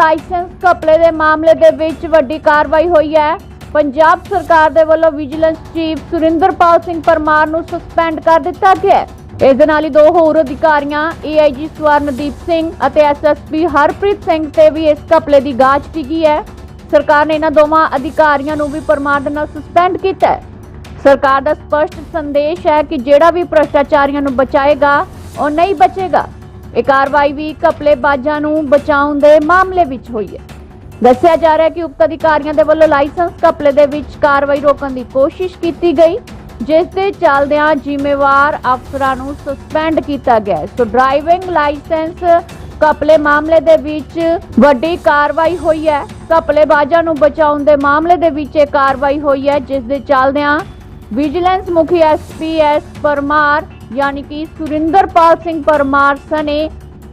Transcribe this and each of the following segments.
Licence ਘਪਲੇ ਦੇ ਮਾਮਲੇ ਦੇ ਵਿੱਚ ਵੱਡੀ ਕਾਰਵਾਈ ਹੋਈ ਹੈ। ਪੰਜਾਬ ਸਰਕਾਰ ਦੇ ਵੱਲੋਂ ਵਿਜੀਲੈਂਸ ਚੀਫ ਸੁਰਿੰਦਰਪਾਲ ਸਿੰਘ ਪਰਮਾਰ ਨੂੰ ਸਸਪੈਂਡ ਕਰ ਦਿੱਤਾ ਗਿਆ ਹੈ। ਇਸ ਦੇ ਨਾਲ ਹੀ ਦੋ ਹੋਰ ਅਧਿਕਾਰੀਆਂ, ਏਆਈਜੀ ਸਵਰਨਦੀਪ ਸਿੰਘ ਅਤੇ ਐਸਐਸਪੀ ਹਰਪ੍ਰੀਤ ਸਿੰਘ ਤੇ ਵੀ ਇਸ ਘਪਲੇ ਦੀ ਜਾਂਚ ਕੀਤੀ ਹੈ। ਸਰਕਾਰ ਨੇ ਇਹਨਾਂ ਦੋਵਾਂ ਅਧਿਕਾਰੀਆਂ ਨੂੰ ਵੀ ਪਰਮਾਰ ਦੇ ਨਾਲ ਸਸਪੈਂਡ ਕੀਤਾ ਹੈ। ਸਰਕਾਰ ਦਾ ਸਪਸ਼ਟ ਸੰਦੇਸ਼ ਹੈ ਕਿ ਜਿਹੜਾ ਵੀ ਭ੍ਰਸ਼ਟਾਚਾਰੀਆਂ ਨੂੰ ਬਚਾਏਗਾ, ਉਹ ਨਹੀਂ ਬਚੇਗਾ। ਇਹ ਕਾਰਵਾਈ ਵੀ ਘਪਲੇਬਾਜ਼ਾਂ ਨੂੰ ਬਚਾਉਣ ਦੇ ਮਾਮਲੇ ਵਿੱਚ ਹੋਈ ਹੈ। ਦੱਸਿਆ ਜਾ ਰਿਹਾ ਹੈ ਕਿ ਉਕਤ ਅਧਿਕਾਰੀਆਂ ਦੇ ਵੱਲੋਂ ਲਾਇਸੈਂਸ ਘਪਲੇ ਦੇ ਵਿੱਚ ਕਾਰਵਾਈ ਰੋਕਣ ਦੀ ਕੋਸ਼ਿਸ਼ ਕੀਤੀ ਗਈ, ਜਿਸ ਦੇ ਚੱਲਦਿਆਂ ਜ਼ਿੰਮੇਵਾਰ ਅਫਸਰਾਂ ਨੂੰ ਸਸਪੈਂਡ ਕੀਤਾ ਗਿਆ ਸੋ ਡਰਾਈਵਿੰਗ ਲਾਇਸੈਂਸ ਘਪਲੇ ਮਾਮਲੇ ਦੇ ਵਿੱਚ ਵੱਡੀ ਕਾਰਵਾਈ ਹੋਈ ਹੈ। ਘਪਲੇਬਾਜ਼ਾਂ ਨੂੰ ਬਚਾਉਣ ਦੇ ਮਾਮਲੇ ਦੇ ਵਿੱਚ ਇਹ ਕਾਰਵਾਈ ਹੋਈ ਹੈ, ਜਿਸ ਦੇ ਚੱਲਦਿਆਂ ਵਿਜੀਲੈਂਸ ਮੁਖੀ ਐਸਪੀਐਸ ਪਰਮਾਰ ਯਾਨੀ ਕਿ ਸੁਰਿੰਦਰਪਾਲ ਸਿੰਘ ਪਰਮਾਰ ਸਨੇ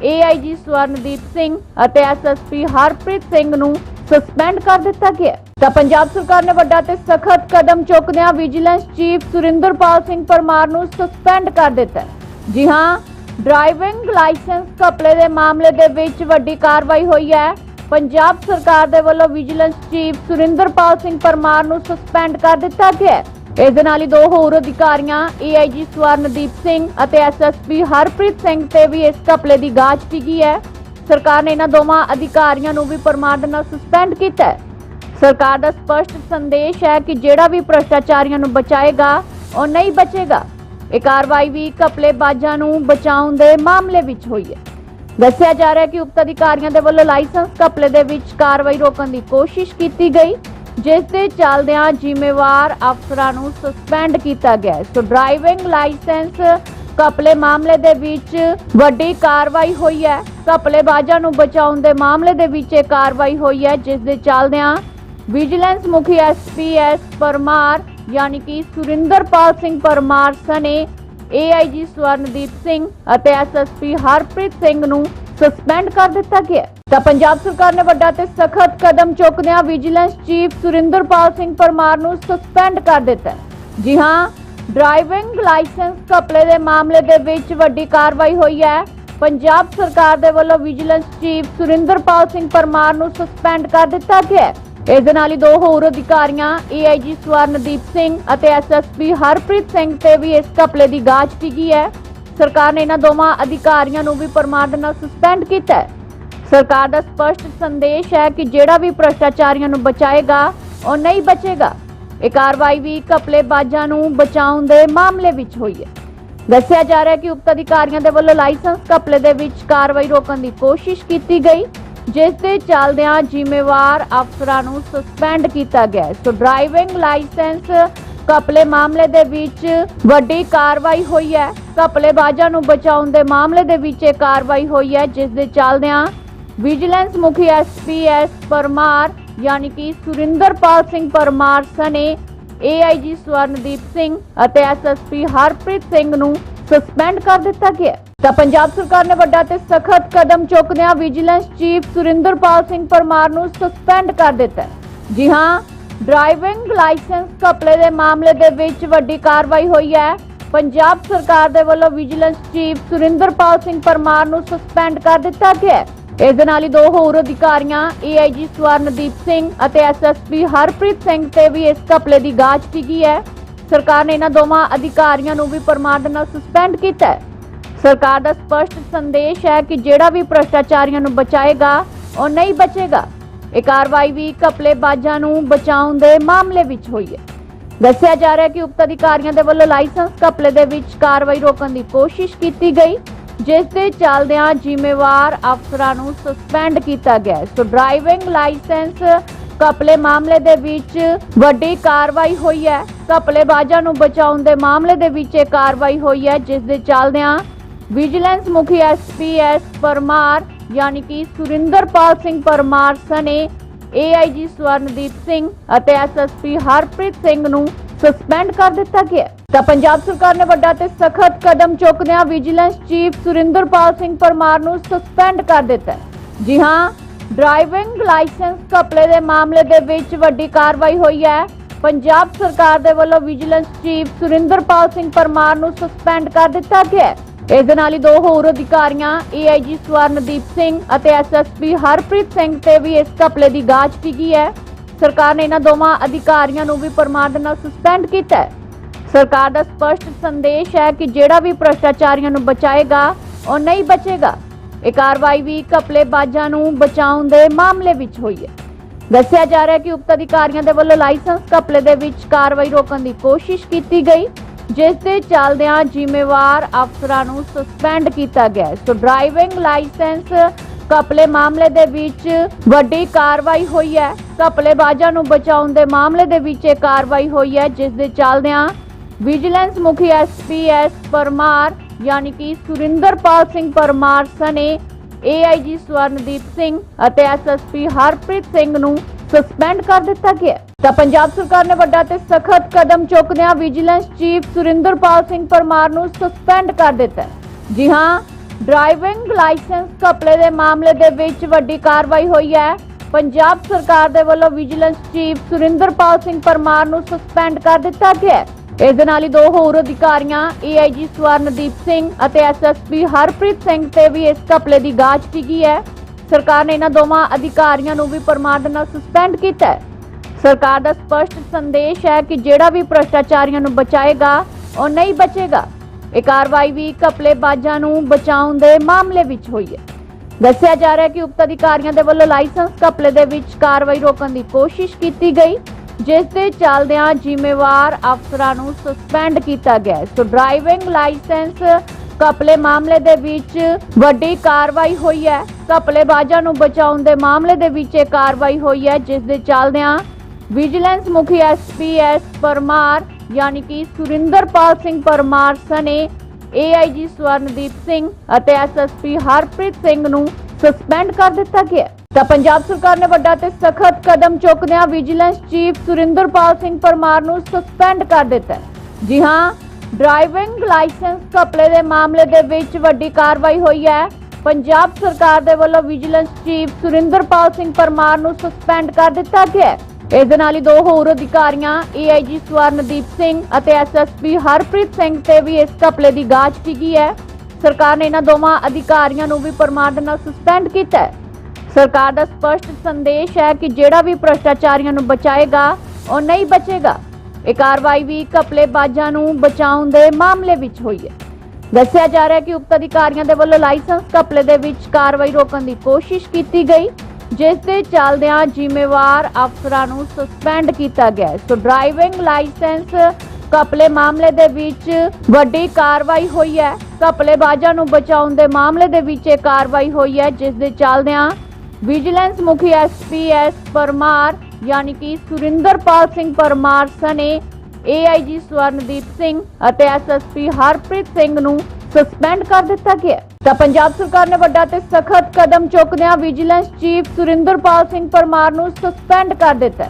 ਏਆਈਜੀ ਸਵਰਨਦੀਪ ਸਿੰਘ ਅਤੇ ਐਸਐਸਪੀ ਹਰਪ੍ਰੀਤ ਸਿੰਘ ਨੂੰ ਸਸਪੈਂਡ ਕਰ ਦਿੱਤਾ ਗਿਆ ਤਾਂ ਪੰਜਾਬ ਸਰਕਾਰ ਨੇ ਵੱਡਾ ਤੇ ਸਖਤ ਕਦਮ ਚੁੱਕਦਿਆਂ ਵਿਜੀਲੈਂਸ ਚੀਫ ਸੁਰਿੰਦਰਪਾਲ ਸਿੰਘ ਪਰਮਾਰ ਨੂੰ ਸਸਪੈਂਡ ਕਰ ਦਿੱਤਾ ਜੀ ਹਾਂ ਡਰਾਈਵਿੰਗ ਲਾਇਸੈਂਸ ਘਪਲੇ ਦੇ ਮਾਮਲੇ ਦੇ ਵਿੱਚ ਵੱਡੀ ਕਾਰਵਾਈ ਹੋਈ ਹੈ। ਪੰਜਾਬ ਸਰਕਾਰ ਦੇ ਵੱਲੋਂ ਵਿਜੀਲੈਂਸ ਚੀਫ ਸੁਰਿੰਦਰਪਾਲ ਸਿੰਘ ਪਰਮਾਰ ਨੂੰ ਸਸਪੈਂਡ ਕਰ ਦਿੱਤਾ ਗਿਆ ਇਸ ਦੇ ਨਾਲ ਹੀ ਦੋ ਹੋਰ ਅਧਿਕਾਰੀਆਂ ਏਆਈਜੀ ਸਵਰਨਦੀਪ ਸਿੰਘ ਅਤੇ ਐਸਐਸਪੀ ਹਰਪ੍ਰੀਤ ਸਿੰਘ ਤੇ ਵੀ ਇਸ ਘਪਲੇ ਦੀ ਗਾਜ ਕੀਤੀ ਹੈ। ਸਰਕਾਰ ਨੇ ਇਹਨਾਂ ਦੋਵਾਂ ਅਧਿਕਾਰੀਆਂ ਨੂੰ ਵੀ ਪਰਮਾਰ ਨਾਲ ਸਸਪੈਂਡ ਕੀਤਾ ਹੈ। ਸਰਕਾਰ ਦਾ ਸਪਸ਼ਟ ਸੰਦੇਸ਼ ਹੈ ਕਿ ਜਿਹੜਾ ਵੀ ਭ੍ਰਸ਼ਟਾਚਾਰੀਆਂ ਨੂੰ ਬਚਾਏਗਾ, ਉਹ ਨਹੀਂ ਬਚੇਗਾ। ਇਹ ਕਾਰਵਾਈ ਵੀ ਘਪਲੇਬਾਜ਼ਾਂ ਨੂੰ ਬਚਾਉਣ ਦੇ ਮਾਮਲੇ ਵਿੱਚ ਹੋਈ ਹੈ। ਦੱਸਿਆ ਜਾ ਰਿਹਾ ਹੈ ਕਿ ਉਕਤ ਅਧਿਕਾਰੀਆਂ ਦੇ ਵੱਲੋਂ ਲਾਇਸੈਂਸ ਘਪਲੇ ਦੇ ਵਿੱਚ ਕਾਰਵਾਈ ਰੋਕਣ ਦੀ ਕੋਸ਼ਿਸ਼ ਕੀਤੀ ਗਈ। ਜਿਸ ਦੇ ਚੱਲਦਿਆਂ ਜ਼ਿੰਮੇਵਾਰ ਅਫਸਰਾਂ ਨੂੰ ਸਸਪੈਂਡ ਕੀਤਾ ਗਿਆ ਸੋ ਡਰਾਈਵਿੰਗ ਲਾਇਸੈਂਸ ਘਪਲੇ ਮਾਮਲੇ ਦੇ ਵਿੱਚ ਵੱਡੀ ਕਾਰਵਾਈ ਹੋਈ ਹੈ। ਘਪਲੇਬਾਜ਼ਾਂ ਨੂੰ ਬਚਾਉਣ ਦੇ ਮਾਮਲੇ ਦੇ ਵਿੱਚ ਇਹ ਕਾਰਵਾਈ ਹੋਈ ਹੈ, ਜਿਸ ਦੇ ਚੱਲਦਿਆਂ ਵਿਜੀਲੈਂਸ ਮੁਖੀ ਐਸਪੀਐਸ ਪਰਮਾਰ ਯਾਨੀ ਕਿ ਸੁਰਿੰਦਰਪਾਲ ਸਿੰਘ ਪਰਮਾਰ ਸਨੇ ਏਆਈਜੀ ਸਵਰਨਦੀਪ ਸਿੰਘ ਅਤੇ ਐਸਐਸਪੀ ਹਰਪ੍ਰੀਤ ਸਿੰਘ ਨੂੰ ਸਸਪੈਂਡ ਕਰ ਦਿੱਤਾ ਗਿਆ ਤਾਂ ਪੰਜਾਬ ਸਰਕਾਰ ਨੇ ਵੱਡਾ ਤੇ ਸਖਤ ਕਦਮ ਚੁੱਕਦਿਆਂ ਵਿਜੀਲੈਂਸ ਚੀਫ ਸੁਰਿੰਦਰਪਾਲ ਸਿੰਘ ਪਰਮਾਰ ਨੂੰ ਸਸਪੈਂਡ ਕਰ ਦਿੱਤਾ ਜੀ ਹਾਂ, ਡਰਾਈਵਿੰਗ ਲਾਇਸੈਂਸ ਘਪਲੇ ਦੇ ਮਾਮਲੇ ਦੇ ਵਿੱਚ ਵੱਡੀ ਕਾਰਵਾਈ ਹੋਈ ਹੈ। ਪੰਜਾਬ ਸਰਕਾਰ ਦੇ ਵੱਲੋਂ ਵਿਜੀਲੈਂਸ ਚੀਫ ਸੁਰਿੰਦਰਪਾਲ ਸਿੰਘ ਪਰਮਾਰ ਨੂੰ ਸਸਪੈਂਡ ਕਰ ਦਿੱਤਾ ਗਿਆ ਹੈ। ਇਸ ਦੇ ਨਾਲ ਹੀ ਦੋ ਹੋਰ ਅਧਿਕਾਰੀਆਂ ਏਆਈਜੀ ਸਵਰਨਦੀਪ ਸਿੰਘ ਅਤੇ ਐਸਐਸਪੀ ਹਰਪ੍ਰੀਤ ਸਿੰਘ ਤੇ ਵੀ ਇਸ ਘਪਲੇ ਦੀ ਜਾਂਚ ਕੀਤੀ ਹੈ। ਸਰਕਾਰ ਨੇ ਇਹਨਾਂ ਦੋਵਾਂ ਅਧਿਕਾਰੀਆਂ ਨੂੰ ਵੀ ਪਰਮਾਰ ਦੇ ਨਾਲ ਸਸਪੈਂਡ ਕੀਤਾ ਹੈ। ਸਰਕਾਰ ਦਾ ਸਪਸ਼ਟ ਸੰਦੇਸ਼ ਹੈ ਕਿ ਜਿਹੜਾ ਵੀ ਭ੍ਰਸ਼ਟਾਚਾਰੀਆਂ ਨੂੰ ਬਚਾਏਗਾ, ਉਹ ਨਹੀਂ ਬਚੇਗਾ। ਇਹ ਕਾਰਵਾਈ ਵੀ ਘਪਲੇਬਾਜ਼ਾਂ ਨੂੰ ਬਚਾਉਣ ਦੇ ਮਾਮਲੇ ਵਿੱਚ ਹੋਈ ਹੈ। ਦੱਸਿਆ ਜਾ ਰਿਹਾ ਹੈ ਕਿ ਉਕਤ ਅਧਿਕਾਰੀਆਂ ਦੇ ਵੱਲੋਂ ਲਾਇਸੈਂਸ ਘਪਲੇ ਦੇ ਵਿੱਚ ਕਾਰਵਾਈ ਰੋਕਣ ਦੀ ਕੋਸ਼ਿਸ਼ ਕੀਤੀ ਗਈ, ਜਿਸ ਦੇ ਚੱਲਦਿਆਂ ਜ਼ਿੰਮੇਵਾਰ ਅਫਸਰਾਂ ਨੂੰ ਸਸਪੈਂਡ ਕੀਤਾ ਗਿਆ ਸੋ ਡਰਾਈਵਿੰਗ ਲਾਇਸੈਂਸ ਘਪਲੇ ਮਾਮਲੇ ਦੇ ਵਿੱਚ ਵੱਡੀ ਕਾਰਵਾਈ ਹੋਈ ਹੈ। ਘਪਲੇਬਾਜ਼ਾਂ ਨੂੰ ਬਚਾਉਣ ਦੇ ਮਾਮਲੇ ਦੇ ਵਿੱਚ ਇਹ ਕਾਰਵਾਈ ਹੋਈ ਹੈ, ਜਿਸ ਦੇ ਚੱਲਦਿਆਂ ਵਿਜੀਲੈਂਸ ਮੁਖੀ ਐਸਪੀਐਸ ਪਰਮਾਰ, ਯਾਨੀ ਕਿ ਸੁਰਿੰਦਰਪਾਲ ਸਿੰਘ ਪਰਮਾਰ ਸਨੇ ਏਆਈਜੀ ਸਵਰਨਦੀਪ ਸਿੰਘ ਅਤੇ ਐਸਐਸਪੀ ਹਰਪ੍ਰੀਤ ਸਿੰਘ ਨੂੰ ਸਸਪੈਂਡ ਕਰ ਦਿੱਤਾ ਗਿਆ। ਤਾਂ ਪੰਜਾਬ ਸਰਕਾਰ ਨੇ ਵੱਡਾ ਤੇ ਸਖਤ ਕਦਮ ਚੁੱਕਦਿਆਂ ਵਿਜੀਲੈਂਸ ਚੀਫ ਸੁਰਿੰਦਰਪਾਲ ਸਿੰਘ ਪਰਮਾਰ ਨੂੰ ਸਸਪੈਂਡ ਕਰ ਦਿੱਤਾ ਜੀ ਹਾਂ, ਡਰਾਈਵਿੰਗ ਲਾਇਸੈਂਸ ਘਪਲੇ ਦੇ ਮਾਮਲੇ ਦੇ ਵਿੱਚ ਵੱਡੀ ਕਾਰਵਾਈ ਹੋਈ ਹੈ। ਪੰਜਾਬ ਸਰਕਾਰ ਦੇ ਵੱਲੋਂ ਵਿਜੀਲੈਂਸ ਚੀਫ ਸੁਰਿੰਦਰਪਾਲ ਸਿੰਘ ਪਰਮਾਰ ਨੂੰ ਸਸਪੈਂਡ ਕਰ ਦਿੱਤਾ ਗਿਆ ਇਸ ਦੇ ਨਾਲ ਹੀ ਦੋ ਹੋਰ ਅਧਿਕਾਰੀਆਂ ਏਆਈਜੀ ਸਵਰਨਦੀਪ ਸਿੰਘ ਅਤੇ ਐਸਐਸਪੀ ਹਰਪ੍ਰੀਤ ਸਿੰਘ ਤੇ ਵੀ ਇਸ ਘਪਲੇ ਦੀ ਜਾਂਚ ਕੀਤੀ ਹੈ। ਸਰਕਾਰ ਨੇ ਇਹਨਾਂ ਦੋਵਾਂ ਅਧਿਕਾਰੀਆਂ ਨੂੰ ਵੀ ਪਰਮਾਰ ਨਾਲ ਸਸਪੈਂਡ ਕੀਤਾ ਹੈ। ਸਰਕਾਰ ਦਾ ਸਪਸ਼ਟ ਸੰਦੇਸ਼ ਹੈ ਕਿ ਜਿਹੜਾ ਵੀ ਭ੍ਰਸ਼ਟਾਚਾਰੀਆਂ ਨੂੰ ਬਚਾਏਗਾ, ਉਹ ਨਹੀਂ ਬਚੇਗਾ। ਇਹ ਕਾਰਵਾਈ ਵੀ ਘਪਲੇਬਾਜ਼ਾਂ ਨੂੰ ਬਚਾਉਣ ਦੇ ਮਾਮਲੇ ਵਿੱਚ ਹੋਈ ਹੈ। ਦੱਸਿਆ ਜਾ ਰਿਹਾ ਹੈ ਕਿ ਉਕਤ ਅਧਿਕਾਰੀਆਂ ਦੇ ਵੱਲੋਂ ਲਾਇਸੈਂਸ ਘਪਲੇ ਦੇ ਵਿੱਚ ਕਾਰਵਾਈ ਰੋਕਣ ਦੀ ਕੋਸ਼ਿਸ਼ ਕੀਤੀ ਗਈ। ਜਿਸ ਦੇ ਚੱਲਦਿਆਂ ਜ਼ਿੰਮੇਵਾਰ ਅਫਸਰਾਂ ਨੂੰ ਸਸਪੈਂਡ ਕੀਤਾ ਗਿਆ। ਸੋ ਡਰਾਈਵਿੰਗ ਲਾਇਸੈਂਸ ਘਪਲੇ ਮਾਮਲੇ ਦੇ ਵਿੱਚ ਵੱਡੀ ਕਾਰਵਾਈ ਹੋਈ ਹੈ। ਘਪਲੇਬਾਜ਼ਾਂ ਨੂੰ ਬਚਾਉਣ ਦੇ ਮਾਮਲੇ ਦੇ ਵਿੱਚ ਇਹ ਕਾਰਵਾਈ ਹੋਈ ਹੈ, ਜਿਸ ਦੇ ਚੱਲਦਿਆਂ ਵਿਜੀਲੈਂਸ ਮੁਖੀ ਐਸਪੀਐਸ ਪਰਮਾਰ ਯਾਨੀ ਕਿ ਸੁਰਿੰਦਰਪਾਲ ਸਿੰਘ ਪਰਮਾਰ ਸਨੇ ਏਆਈਜੀ ਸਵਰਨਦੀਪ ਸਿੰਘ ਅਤੇ ਐਸਐਸਪੀ ਹਰਪ੍ਰੀਤ ਸਿੰਘ ਨੂੰ ਸਸਪੈਂਡ ਕਰ ਦਿੱਤਾ ਗਿਆ ਤਾਂ ਪੰਜਾਬ ਸਰਕਾਰ ਨੇ ਵੱਡਾ ਤੇ ਸਖਤ ਕਦਮ ਚੁੱਕਦਿਆਂ ਵਿਜੀਲੈਂਸ ਚੀਫ ਸੁਰਿੰਦਰਪਾਲ ਸਿੰਘ ਪਰਮਾਰ ਨੂੰ ਸਸਪੈਂਡ ਕਰ ਦਿੱਤਾ ਜੀ ਹਾਂ ਡਰਾਈਵਿੰਗ ਲਾਇਸੈਂਸ ਘਪਲੇ ਦੇ ਮਾਮਲੇ ਦੇ ਵਿੱਚ ਵੱਡੀ ਕਾਰਵਾਈ ਹੋਈ ਹੈ। ਪੰਜਾਬ ਸਰਕਾਰ ਦੇ ਵੱਲੋਂ ਵਿਜੀਲੈਂਸ ਚੀਫ ਸੁਰਿੰਦਰਪਾਲ ਸਿੰਘ ਪਰਮਾਰ ਨੂੰ ਸਸਪੈਂਡ ਕਰ ਦਿੱਤਾ ਗਿਆ ਇਸ ਦੇ ਨਾਲ ਹੀ ਦੋ ਹੋਰ ਅਧਿਕਾਰੀਆਂ ਏਆਈਜੀ ਸਵਰਨਦੀਪ ਸਿੰਘ ਅਤੇ ਐਸਐਸਪੀ ਹਰਪ੍ਰੀਤ ਸਿੰਘ ਤੇ ਵੀ ਇਸ ਘਪਲੇ ਦੀ ਜਾਂਚ ਕੀਤੀ ਹੈ। ਸਰਕਾਰ ਨੇ ਇਹਨਾਂ ਦੋਵਾਂ ਅਧਿਕਾਰੀਆਂ ਨੂੰ ਵੀ ਪਰਮਾਨੈਂਟ ਨਾਲ ਸਸਪੈਂਡ ਕੀਤਾ ਹੈ। ਸਰਕਾਰ ਦਾ ਸਪਸ਼ਟ ਸੰਦੇਸ਼ ਹੈ ਕਿ ਜਿਹੜਾ ਵੀ ਭ੍ਰਸ਼ਟਾਚਾਰੀਆਂ ਨੂੰ ਬਚਾਏਗਾ, ਉਹ ਨਹੀਂ ਬਚੇਗਾ। ਇਹ ਕਾਰਵਾਈ ਵੀ ਘਪਲੇਬਾਜ਼ਾਂ ਨੂੰ ਬਚਾਉਣ ਦੇ ਮਾਮਲੇ ਵਿੱਚ ਹੋਈ ਹੈ। ਦੱਸਿਆ ਜਾ ਰਿਹਾ ਹੈ ਕਿ ਉਕਤ ਅਧਿਕਾਰੀਆਂ ਦੇ ਵੱਲੋਂ ਲਾਇਸੈਂਸ ਘਪਲੇ ਦੇ ਵਿੱਚ ਕਾਰਵਾਈ ਰੋਕਣ ਦੀ ਕੋਸ਼ਿਸ਼ ਕੀਤੀ ਗਈ, ਜਿਸ ਦੇ ਚੱਲਦਿਆਂ ਜ਼ਿੰਮੇਵਾਰ ਅਫਸਰਾਂ ਨੂੰ ਸਸਪੈਂਡ ਕੀਤਾ ਗਿਆ ਸੋ ਡਰਾਈਵਿੰਗ ਲਾਇਸੈਂਸ ਘਪਲੇ ਮਾਮਲੇ ਦੇ ਵਿੱਚ ਵੱਡੀ ਕਾਰਵਾਈ ਹੋਈ ਹੈ। ਘਪਲੇਬਾਜ਼ਾਂ ਨੂੰ ਬਚਾਉਣ ਦੇ ਮਾਮਲੇ ਦੇ ਵਿੱਚ ਇਹ ਕਾਰਵਾਈ ਹੋਈ ਹੈ, ਜਿਸ ਦੇ ਚੱਲਦਿਆਂ ਵਿਜੀਲੈਂਸ ਮੁਖੀ ਐਸਪੀਐਸ ਪਰਮਾਰ ਯਾਨੀ ਕਿ ਸੁਰਿੰਦਰਪਾਲ ਸਿੰਘ ਪਰਮਾਰ ਸਨੇ ਏਆਈਜੀ ਸਵਰਨਦੀਪ ਸਿੰਘ ਅਤੇ ਐਸਐਸਪੀ ਹਰਪ੍ਰੀਤ ਸਿੰਘ ਨੂੰ ਸਸਪੈਂਡ ਕਰ ਦਿੱਤਾ ਗਿਆ ਤਾਂ ਪੰਜਾਬ ਸਰਕਾਰ ਨੇ ਵੱਡਾ ਤੇ ਸਖਤ ਕਦਮ ਚੁੱਕਦਿਆਂ ਵਿਜੀਲੈਂਸ ਚੀਫ ਸੁਰਿੰਦਰਪਾਲ ਸਿੰਘ ਪਰਮਾਰ ਨੂੰ ਸਸਪੈਂਡ ਕਰ ਦਿੱਤਾ ਜੀ ਹਾਂ ਡਰਾਈਵਿੰਗ ਲਾਇਸੈਂਸ ਘਪਲੇ ਦੇ ਮਾਮਲੇ ਦੇ ਵਿੱਚ ਵੱਡੀ ਕਾਰਵਾਈ ਹੋਈ ਹੈ। ਪੰਜਾਬ ਸਰਕਾਰ ਦੇ ਵੱਲੋਂ ਵਿਜੀਲੈਂਸ ਚੀਫ ਸੁਰਿੰਦਰਪਾਲ ਸਿੰਘ ਪਰਮਾਰ ਨੂੰ ਸਸਪੈਂਡ ਕਰ ਦਿੱਤਾ ਗਿਆ ਹੈ। ਇਸ ਦੇ ਨਾਲ ਹੀ ਦੋ ਹੋਰ ਅਧਿਕਾਰੀਆਂ, ਏਆਈਜੀ ਸਵਰਨਦੀਪ ਸਿੰਘ ਅਤੇ ਐਸਐਸਪੀ ਹਰਪ੍ਰੀਤ ਸਿੰਘ ਤੇ ਵੀ ਇਸ ਘਪਲੇ ਦੀ ਜਾਂਚ ਕੀਤੀ ਹੈ। ਸਰਕਾਰ ਨੇ ਇਹਨਾਂ ਦੋਵਾਂ ਅਧਿਕਾਰੀਆਂ ਨੂੰ ਵੀ ਪਰਮਾਰ ਦੇ ਨਾਲ ਸਸਪੈਂਡ ਕੀਤਾ ਹੈ। ਸਰਕਾਰ ਦਾ ਸਪਸ਼ਟ ਸੰਦੇਸ਼ ਹੈ ਕਿ ਜਿਹੜਾ ਵੀ ਭ੍ਰਸ਼ਟਾਚਾਰੀਆਂ ਨੂੰ ਬਚਾਏਗਾ, ਉਹ ਨਹੀਂ ਬਚੇਗਾ। ਇਹ ਕਾਰਵਾਈ ਵੀ ਘਪਲੇਬਾਜ਼ਾਂ ਨੂੰ ਬਚਾਉਣ ਦੇ ਮਾਮਲੇ ਵਿੱਚ ਹੋਈ ਹੈ। ਦੱਸਿਆ ਜਾ ਰਿਹਾ ਹੈ ਕਿ ਉਕਤ ਅਧਿਕਾਰੀਆਂ ਦੇ ਵੱਲੋਂ ਲਾਇਸੈਂਸ ਘਪਲੇ ਦੇ ਵਿੱਚ ਕਾਰਵਾਈ ਰੋਕਣ ਦੀ ਕੋਸ਼ਿਸ਼ ਕੀਤੀ ਗਈ, ਜਿਸ ਦੇ ਚੱਲਦਿਆਂ ਜ਼ਿੰਮੇਵਾਰ ਅਫਸਰਾਂ ਨੂੰ ਸਸਪੈਂਡ ਕੀਤਾ ਗਿਆ ਸੋ ਡਰਾਈਵਿੰਗ ਲਾਇਸੈਂਸ ਘਪਲੇ ਮਾਮਲੇ ਦੇ ਵਿੱਚ ਵੱਡੀ ਕਾਰਵਾਈ ਹੋਈ ਹੈ। ਘਪਲੇਬਾਜ਼ਾਂ ਨੂੰ ਬਚਾਉਣ ਦੇ ਮਾਮਲੇ ਦੇ ਵਿੱਚ ਇਹ ਕਾਰਵਾਈ ਹੋਈ ਹੈ, ਜਿਸ ਦੇ ਚੱਲਦਿਆਂ ਵਿਜੀਲੈਂਸ ਮੁਖੀ ਐਸਪੀਐਸ ਪਰਮਾਰ ਯਾਨੀ ਕਿ ਸੁਰਿੰਦਰਪਾਲ ਸਿੰਘ ਪਰਮਾਰ ਸਨੇ ਏਆਈਜੀ ਸਵਰਨਦੀਪ ਸਿੰਘ ਅਤੇ ਐਸਐਸਪੀ ਹਰਪ੍ਰੀਤ ਸਿੰਘ ਨੂੰ ਸਸਪੈਂਡ ਕਰ ਦਿੱਤਾ ਗਿਆ ਤਾਂ ਪੰਜਾਬ ਸਰਕਾਰ ਨੇ ਵੱਡਾ ਤੇ ਸਖਤ ਕਦਮ ਚੁੱਕਦਿਆਂ ਵਿਜੀਲੈਂਸ ਚੀਫ ਸੁਰਿੰਦਰਪਾਲ ਸਿੰਘ ਪਰਮਾਰ ਨੂੰ ਸਸਪੈਂਡ ਕਰ ਦਿੱਤਾ ਜੀ ਹਾਂ, ਡਰਾਈਵਿੰਗ ਲਾਇਸੈਂਸ ਘਪਲੇ ਦੇ ਮਾਮਲੇ ਦੇ ਵਿੱਚ ਵੱਡੀ ਕਾਰਵਾਈ ਹੋਈ ਹੈ। ਪੰਜਾਬ ਸਰਕਾਰ ਦੇ ਵੱਲੋਂ ਵਿਜੀਲੈਂਸ ਚੀਫ ਸੁਰਿੰਦਰਪਾਲ ਸਿੰਘ ਪਰਮਾਰ ਨੂੰ ਸਸਪੈਂਡ ਕਰ ਦਿੱਤਾ ਗਿਆ ਇਸ ਦੇ ਨਾਲ ਹੀ ਦੋ ਹੋਰ ਅਧਿਕਾਰੀਆਂ ਏਆਈਜੀ ਸਵਰਨਦੀਪ ਸਿੰਘ ਅਤੇ ਐਸਐਸਪੀ ਹਰਪ੍ਰੀਤ ਸਿੰਘ ਤੇ ਵੀ ਇਸ ਘਪਲੇ ਦੀ ਗਾਜ ਕੀਤੀ ਹੈ। ਸਰਕਾਰ ਨੇ ਇਹਨਾਂ ਦੋਵਾਂ ਅਧਿਕਾਰੀਆਂ ਨੂੰ ਵੀ ਪਰਮਾਨੈਂਟ ਨਾਲ ਸਸਪੈਂਡ ਕੀਤਾ ਹੈ। ਸਰਕਾਰ ਦਾ ਸਪਸ਼ਟ ਸੰਦੇਸ਼ ਹੈ ਕਿ ਜਿਹੜਾ ਵੀ ਭ੍ਰਸ਼ਟਾਚਾਰੀਆਂ ਨੂੰ ਬਚਾਏਗਾ, ਉਹ ਨਹੀਂ ਬਚੇਗਾ। ਇਹ ਕਾਰਵਾਈ ਵੀ ਘਪਲੇਬਾਜ਼ਾਂ ਨੂੰ ਬਚਾਉਣ ਦੇ ਮਾਮਲੇ ਵਿੱਚ ਹੋਈ ਹੈ। ਦੱਸਿਆ ਜਾ ਰਿਹਾ ਹੈ ਕਿ ਉਕਤ ਅਧਿਕਾਰੀਆਂ ਦੇ ਵੱਲੋਂ ਲਾਇਸੈਂਸ ਘਪਲੇ ਦੇ ਵਿੱਚ ਕਾਰਵਾਈ ਰੋਕਣ ਦੀ ਕੋਸ਼ਿਸ਼ ਕੀਤੀ ਗਈ। ਜਿਸ ਦੇ ਚੱਲਦਿਆਂ ਜ਼ਿੰਮੇਵਾਰ ਅਫਸਰਾਂ ਨੂੰ ਸਸਪੈਂਡ ਕੀਤਾ ਗਿਆ ਸੋ ਡਰਾਈਵਿੰਗ ਲਾਇਸੈਂਸ ਘਪਲੇ ਮਾਮਲੇ ਦੇ ਵਿੱਚ ਵੱਡੀ ਕਾਰਵਾਈ ਹੋਈ ਹੈ। ਘਪਲੇਬਾਜ਼ਾਂ ਨੂੰ ਬਚਾਉਣ ਦੇ ਮਾਮਲੇ ਦੇ ਵਿੱਚ ਇਹ ਕਾਰਵਾਈ ਹੋਈ ਹੈ, ਜਿਸ ਦੇ ਚੱਲਦਿਆਂ ਵਿਜੀਲੈਂਸ ਮੁਖੀ ਐਸਪੀਐਸ ਪਰਮਾਰ ਯਾਨੀ ਕਿ ਸੁਰਿੰਦਰਪਾਲ ਸਿੰਘ ਪਰਮਾਰ ਸਨੇ ਏਆਈਜੀ ਸਵਰਨਦੀਪ ਸਿੰਘ ਅਤੇ ਐਸਐਸਪੀ ਹਰਪ੍ਰੀਤ ਸਿੰਘ ਨੂੰ ਸਸਪੈਂਡ ਕਰ ਦਿੱਤਾ ਗਿਆ ਤਾਂ ਪੰਜਾਬ ਸਰਕਾਰ ਨੇ ਵੱਡਾ ਤੇ ਸਖਤ ਕਦਮ ਚੁੱਕਦਿਆਂ ਵਿਜੀਲੈਂਸ ਚੀਫ ਸੁਰਿੰਦਰਪਾਲ ਸਿੰਘ ਪਰਮਾਰ ਨੂੰ ਸਸਪੈਂਡ ਕਰ ਦਿੱਤਾ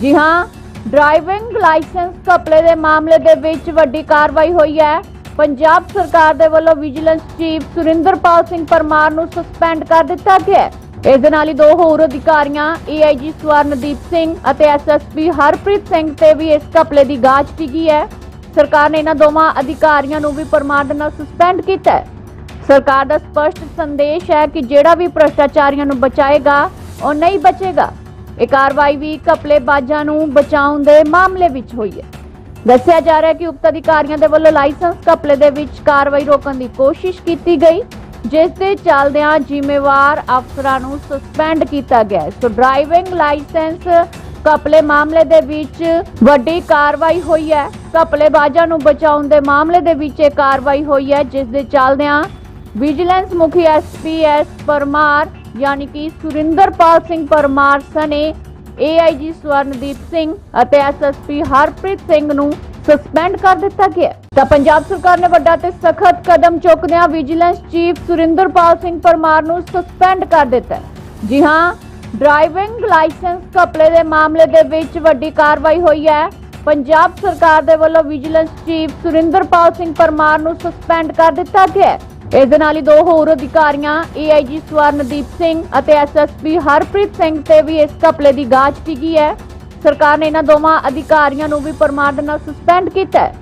ਜੀ ਹਾਂ ਡਰਾਈਵਿੰਗ ਲਾਇਸੈਂਸ ਘਪਲੇ ਦੇ ਮਾਮਲੇ ਦੇ ਵਿੱਚ ਵੱਡੀ ਕਾਰਵਾਈ ਹੋਈ ਹੈ। ਪੰਜਾਬ ਸਰਕਾਰ ਦੇ ਵੱਲੋਂ ਵਿਜੀਲੈਂਸ ਚੀਫ ਸੁਰਿੰਦਰਪਾਲ ਸਿੰਘ ਪਰਮਾਰ ਨੂੰ ਸਸਪੈਂਡ ਕਰ ਦਿੱਤਾ ਗਿਆ ਹੈ। ਇਸ ਦੇ ਨਾਲ ਹੀ ਦੋ ਹੋਰ ਅਧਿਕਾਰੀਆਂ ਏਆਈਜੀ ਸਵਰਨਦੀਪ ਸਿੰਘ ਅਤੇ ਐਸਐਸਪੀ ਹਰਪ੍ਰੀਤ ਸਿੰਘ ਤੇ ਵੀ ਇਸ ਘਪਲੇ ਦੀ ਜਾਂਚ ਕੀਤੀ ਗਈ ਹੈ। ਸਰਕਾਰ ਨੇ ਇਹਨਾਂ ਦੋਵਾਂ ਅਧਿਕਾਰੀਆਂ ਨੂੰ ਵੀ ਪਰਮਾਨੈਂਟ ਨਾਲ ਸਸਪੈਂਡ ਕੀਤਾ ਹੈ। ਸਰਕਾਰ ਦਾ ਸਪਸ਼ਟ ਸੰਦੇਸ਼ ਹੈ ਕਿ ਜਿਹੜਾ ਵੀ ਭ੍ਰਸ਼ਟਾਚਾਰੀਆਂ ਨੂੰ ਬਚਾਏਗਾ, ਉਹ ਨਹੀਂ ਬਚੇਗਾ। ਇਹ ਕਾਰਵਾਈ ਵੀ ਘਪਲੇਬਾਜ਼ਾਂ ਨੂੰ ਬਚਾਉਣ ਦੇ ਮਾਮਲੇ ਵਿੱਚ ਹੋਈ ਹੈ। ਦੱਸਿਆ ਜਾ ਰਿਹਾ ਹੈ ਕਿ ਉਕਤ ਅਧਿਕਾਰੀਆਂ ਦੇ ਵੱਲੋਂ ਲਾਇਸੈਂਸ ਘਪਲੇ ਦੇ ਵਿੱਚ ਕਾਰਵਾਈ ਰੋਕਣ ਦੀ ਕੋਸ਼ਿਸ਼ ਕੀਤੀ ਗਈ, ਜਿਸ ਦੇ ਚੱਲਦਿਆਂ ਜ਼ਿੰਮੇਵਾਰ ਅਫਸਰਾਂ ਨੂੰ ਸਸਪੈਂਡ ਕੀਤਾ ਗਿਆ ਸੋ ਡਰਾਈਵਿੰਗ ਲਾਇਸੈਂਸ ਘਪਲੇ ਮਾਮਲੇ ਦੇ ਵਿੱਚ ਵੱਡੀ ਕਾਰਵਾਈ ਹੋਈ ਹੈ। ਘਪਲੇਬਾਜ਼ਾਂ ਨੂੰ ਬਚਾਉਣ ਦੇ ਮਾਮਲੇ ਦੇ ਵਿੱਚ ਇਹ ਕਾਰਵਾਈ ਹੋਈ ਹੈ, ਜਿਸ ਦੇ ਚੱਲਦਿਆਂ ਵਿਜੀਲੈਂਸ ਮੁਖੀ ਐਸਪੀਐਸ ਪਰਮਾਰ ਯਾਨੀ ਕਿ ਸੁਰਿੰਦਰਪਾਲ ਸਿੰਘ ਪਰਮਾਰ ਸਨੇ ਏਆਈਜੀ ਸਵਰਨਦੀਪ ਸਿੰਘ ਅਤੇ ਐਸਐਸਪੀ ਹਰਪ੍ਰੀਤ ਸਿੰਘ ਨੂੰ ਸਸਪੈਂਡ ਕਰ ਦਿੱਤਾ ਗਿਆ ਤਾਂ ਪੰਜਾਬ ਸਰਕਾਰ ਨੇ ਵੱਡਾ ਤੇ ਸਖਤ ਕਦਮ ਚੁੱਕਦਿਆਂ ਵਿਜੀਲੈਂਸ ਚੀਫ ਸੁਰਿੰਦਰਪਾਲ ਸਿੰਘ ਪਰਮਾਰ ਨੂੰ ਸਸਪੈਂਡ ਕਰ ਦਿੱਤਾ ਜੀ ਹਾਂ, ਡਰਾਈਵਿੰਗ ਲਾਇਸੈਂਸ ਘਪਲੇ ਦੇ ਮਾਮਲੇ ਦੇ ਵਿੱਚ ਵੱਡੀ ਕਾਰਵਾਈ ਹੋਈ ਹੈ। ਪੰਜਾਬ ਸਰਕਾਰ ਦੇ ਵੱਲੋਂ ਵਿਜੀਲੈਂਸ ਚੀਫ ਸੁਰਿੰਦਰਪਾਲ ਸਿੰਘ ਪਰਮਾਰ ਨੂੰ ਸਸਪੈਂਡ ਕਰ ਦਿੱਤਾ ਗਿਆ ਇਸ ਦੇ ਨਾਲ ਹੀ ਦੋ ਹੋਰ ਅਧਿਕਾਰੀਆਂ ਏਆਈਜੀ ਸਵਰਨਦੀਪ ਸਿੰਘ ਅਤੇ ਐਸਐਸਪੀ ਹਰਪ੍ਰੀਤ ਸਿੰਘ ਤੇ ਵੀ ਇਸ ਘਪਲੇ ਦੀ ਗਾਜ ਕੀਤੀ ਗਈ ਹੈ। ਸਰਕਾਰ ਨੇ ਇਹਨਾਂ ਦੋਵਾਂ ਅਧਿਕਾਰੀਆਂ ਨੂੰ ਵੀ ਪਰਮਾਨੈਂਟ ਨਾਲ ਸਸਪੈਂਡ ਕੀਤਾ ਹੈ।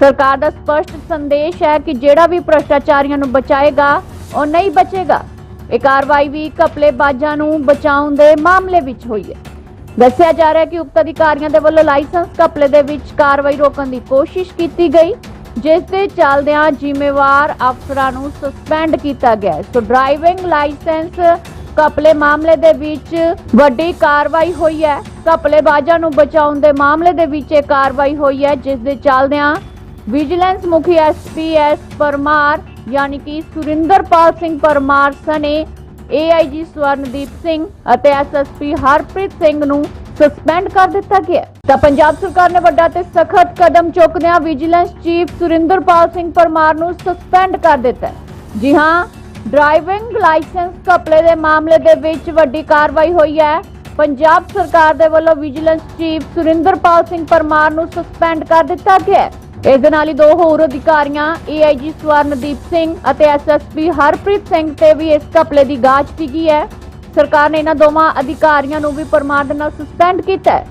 ਸਰਕਾਰ ਦਾ ਸਪਸ਼ਟ ਸੰਦੇਸ਼ ਹੈ ਕਿ ਜਿਹੜਾ ਵੀ ਭ੍ਰਸ਼ਟਾਚਾਰੀਆਂ ਨੂੰ ਬਚਾਏਗਾ, ਉਹ ਨਹੀਂ ਬਚੇਗਾ। ਇਹ ਕਾਰਵਾਈ ਵੀ ਘਪਲੇਬਾਜ਼ਾਂ ਨੂੰ ਬਚਾਉਣ ਦੇ ਮਾਮਲੇ ਵਿੱਚ ਹੋਈ ਹੈ। ਦੱਸਿਆ ਜਾ ਰਿਹਾ ਹੈ ਕਿ ਉਕਤ ਅਧਿਕਾਰੀਆਂ ਦੇ ਵੱਲੋਂ ਲਾਇਸੈਂਸ ਘਪਲੇ ਦੇ ਵਿੱਚ ਕਾਰਵਾਈ ਰੋਕਣ ਦੀ ਕੋਸ਼ਿਸ਼ ਕੀਤੀ ਗਈ। ਜਿਸ ਦੇ ਚੱਲਦਿਆਂ ਜ਼ਿੰਮੇਵਾਰ ਅਫਸਰਾਂ ਨੂੰ ਸਸਪੈਂਡ ਕੀਤਾ ਗਿਆ। ਸੋ ਡਰਾਈਵਿੰਗ ਲਾਇਸੈਂਸ ਘਪਲੇ ਮਾਮਲੇ ਦੇ ਵਿੱਚ ਵੱਡੀ ਕਾਰਵਾਈ ਹੋਈ ਹੈ। ਘਪਲੇਬਾਜ਼ਾਂ ਨੂੰ ਬਚਾਉਣ ਦੇ ਮਾਮਲੇ ਦੇ ਵਿੱਚ ਇਹ ਕਾਰਵਾਈ ਹੋਈ ਹੈ, ਜਿਸ ਦੇ ਚੱਲਦਿਆਂ ਵਿਜੀਲੈਂਸ ਮੁਖੀ ਐਸਪੀਐਸ ਪਰਮਾਰ ਯਾਨੀ ਕਿ ਸੁਰਿੰਦਰਪਾਲ ਸਿੰਘ ਪਰਮਾਰ ਸਨੇ ਏਆਈਜੀ ਸਵਰਨਦੀਪ ਸਿੰਘ ਅਤੇ ਐਸਐਸਪੀ ਹਰਪ੍ਰੀਤ ਸਿੰਘ ਨੂੰ ਸਸਪੈਂਡ ਕਰ ਦਿੱਤਾ ਗਿਆ। ਤਾਂ ਪੰਜਾਬ ਸਰਕਾਰ ਨੇ ਵੱਡਾ ਤੇ ਸਖਤ ਕਦਮ ਚੁੱਕਦਿਆਂ ਵਿਜੀਲੈਂਸ ਚੀਫ ਸੁਰਿੰਦਰਪਾਲ ਸਿੰਘ ਪਰਮਾਰ ਨੂੰ ਸਸਪੈਂਡ ਕਰ ਦਿੱਤਾ ਜੀ ਹਾਂ, ਡਰਾਈਵਿੰਗ ਲਾਇਸੈਂਸ ਘਪਲੇ ਦੇ ਮਾਮਲੇ ਦੇ ਵਿੱਚ ਵੱਡੀ ਕਾਰਵਾਈ ਹੋਈ ਹੈ। ਪੰਜਾਬ ਸਰਕਾਰ ਦੇ ਵੱਲੋਂ ਵਿਜੀਲੈਂਸ ਚੀਫ ਸੁਰਿੰਦਰਪਾਲ ਸਿੰਘ ਪਰਮਾਰ ਨੂੰ ਸਸਪੈਂਡ ਕਰ ਦਿੱਤਾ ਗਿਆ ਹੈ। ਇਸ ਦੇ ਨਾਲ ਹੀ ਦੋ ਹੋਰ ਅਧਿਕਾਰੀਆਂ ਏਆਈਜੀ ਸਵਰਨਦੀਪ ਸਿੰਘ ਅਤੇ ਐਸਐਸਪੀ ਹਰਪ੍ਰੀਤ ਸਿੰਘ ਤੇ ਵੀ ਇਸ ਘਪਲੇ ਦੀ ਜਾਂਚ ਕੀਤੀ ਹੈ। ਸਰਕਾਰ ਨੇ ਇਹਨਾਂ ਦੋਵਾਂ ਅਧਿਕਾਰੀਆਂ ਨੂੰ ਵੀ ਪਰਮਾਰ ਦੇ ਨਾਲ ਸਸਪੈਂਡ ਕੀਤਾ ਹੈ।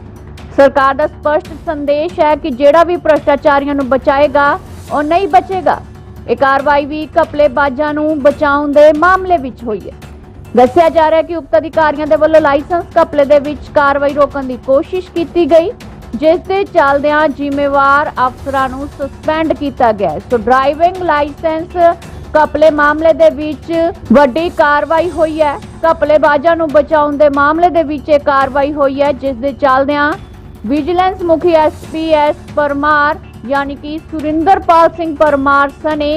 ਸਰਕਾਰ ਦਾ ਸਪਸ਼ਟ ਸੰਦੇਸ਼ ਹੈ ਕਿ ਜਿਹੜਾ ਵੀ ਭ੍ਰਸ਼ਟਾਚਾਰੀਆਂ ਨੂੰ ਬਚਾਏਗਾ, ਉਹ ਨਹੀਂ ਬਚੇਗਾ। ਇਹ ਕਾਰਵਾਈ ਵੀ ਘਪਲੇਬਾਜ਼ਾਂ ਨੂੰ ਬਚਾਉਣ ਦੇ ਮਾਮਲੇ ਵਿੱਚ ਹੋਈ ਹੈ। ਦੱਸਿਆ ਜਾ ਰਿਹਾ ਹੈ ਕਿ ਉਕਤ ਅਧਿਕਾਰੀਆਂ ਦੇ ਵੱਲੋਂ ਲਾਇਸੈਂਸ ਘਪਲੇ ਦੇ ਵਿੱਚ ਕਾਰਵਾਈ ਰੋਕਣ ਦੀ ਕੋਸ਼ਿਸ਼ ਕੀਤੀ ਗਈ, ਜਿਸ ਦੇ ਚੱਲਦਿਆਂ ਜ਼ਿੰਮੇਵਾਰ ਅਫਸਰਾਂ ਨੂੰ ਸਸਪੈਂਡ ਕੀਤਾ ਗਿਆ ਸੋ ਡਰਾਈਵਿੰਗ ਲਾਇਸੈਂਸ ਘਪਲੇ ਮਾਮਲੇ ਦੇ ਵਿੱਚ ਵੱਡੀ ਕਾਰਵਾਈ ਹੋਈ ਹੈ। ਘਪਲੇਬਾਜ਼ਾਂ ਨੂੰ ਬਚਾਉਣ ਦੇ ਮਾਮਲੇ ਦੇ ਵਿੱਚ ਇਹ ਕਾਰਵਾਈ ਹੋਈ ਹੈ, ਜਿਸ ਦੇ ਚੱਲਦਿਆਂ ਵਿਜੀਲੈਂਸ ਮੁਖੀ ਐਸਪੀਐਸ ਪਰਮਾਰ, ਯਾਨੀ ਕਿ ਸੁਰਿੰਦਰਪਾਲ ਸਿੰਘ ਪਰਮਾਰ ਸਨੇ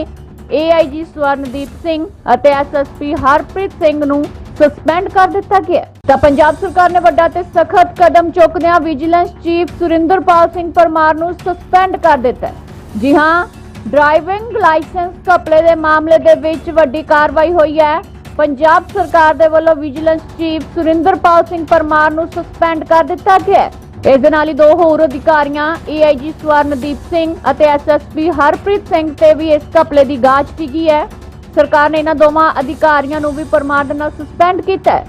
ਏਆਈਜੀ ਸਵਰਨਦੀਪ ਸਿੰਘ ਅਤੇ ਐਸਐਸਪੀ ਹਰਪ੍ਰੀਤ ਸਿੰਘ ਨੂੰ ਸਸਪੈਂਡ ਕਰ ਦਿੱਤਾ ਗਿਆ। ਤਾਂ ਪੰਜਾਬ ਸਰਕਾਰ ਨੇ ਵੱਡਾ ਤੇ ਸਖਤ ਕਦਮ ਚੁੱਕਦਿਆਂ ਵਿਜੀਲੈਂਸ ਚੀਫ ਸੁਰਿੰਦਰਪਾਲ ਸਿੰਘ ਪਰਮਾਰ ਨੂੰ ਸਸਪੈਂਡ ਕਰ ਦਿੱਤਾ ਜੀ ਹਾਂ, ਡਰਾਈਵਿੰਗ ਲਾਇਸੈਂਸ ਘਪਲੇ ਦੇ ਮਾਮਲੇ ਦੇ ਵਿੱਚ ਵੱਡੀ ਕਾਰਵਾਈ ਹੋਈ ਹੈ। ਪੰਜਾਬ ਸਰਕਾਰ ਦੇ ਵੱਲੋਂ ਵਿਜੀਲੈਂਸ ਚੀਫ ਸੁਰਿੰਦਰਪਾਲ ਸਿੰਘ ਪਰਮਾਰ ਨੂੰ ਸਸਪੈਂਡ ਕਰ ਦਿੱਤਾ ਗਿਆ ਇਸ ਦੇ ਨਾਲ ਹੀ ਦੋ ਹੋਰ ਅਧਿਕਾਰੀਆਂ ਏਆਈਜੀ ਸਵਰਨਦੀਪ ਸਿੰਘ ਅਤੇ ਐਸਐਸਪੀ ਹਰਪ੍ਰੀਤ ਸਿੰਘ ਤੇ ਵੀ ਇਸ ਘਪਲੇ ਦੀ ਗਾਜ ਕੀਤੀ ਹੈ। ਸਰਕਾਰ ਨੇ ਇਹਨਾਂ ਦੋਵਾਂ ਅਧਿਕਾਰੀਆਂ ਨੂੰ ਵੀ ਪਰਮਾਰ ਨਾਲ ਸਸਪੈਂਡ ਕੀਤਾ ਹੈ।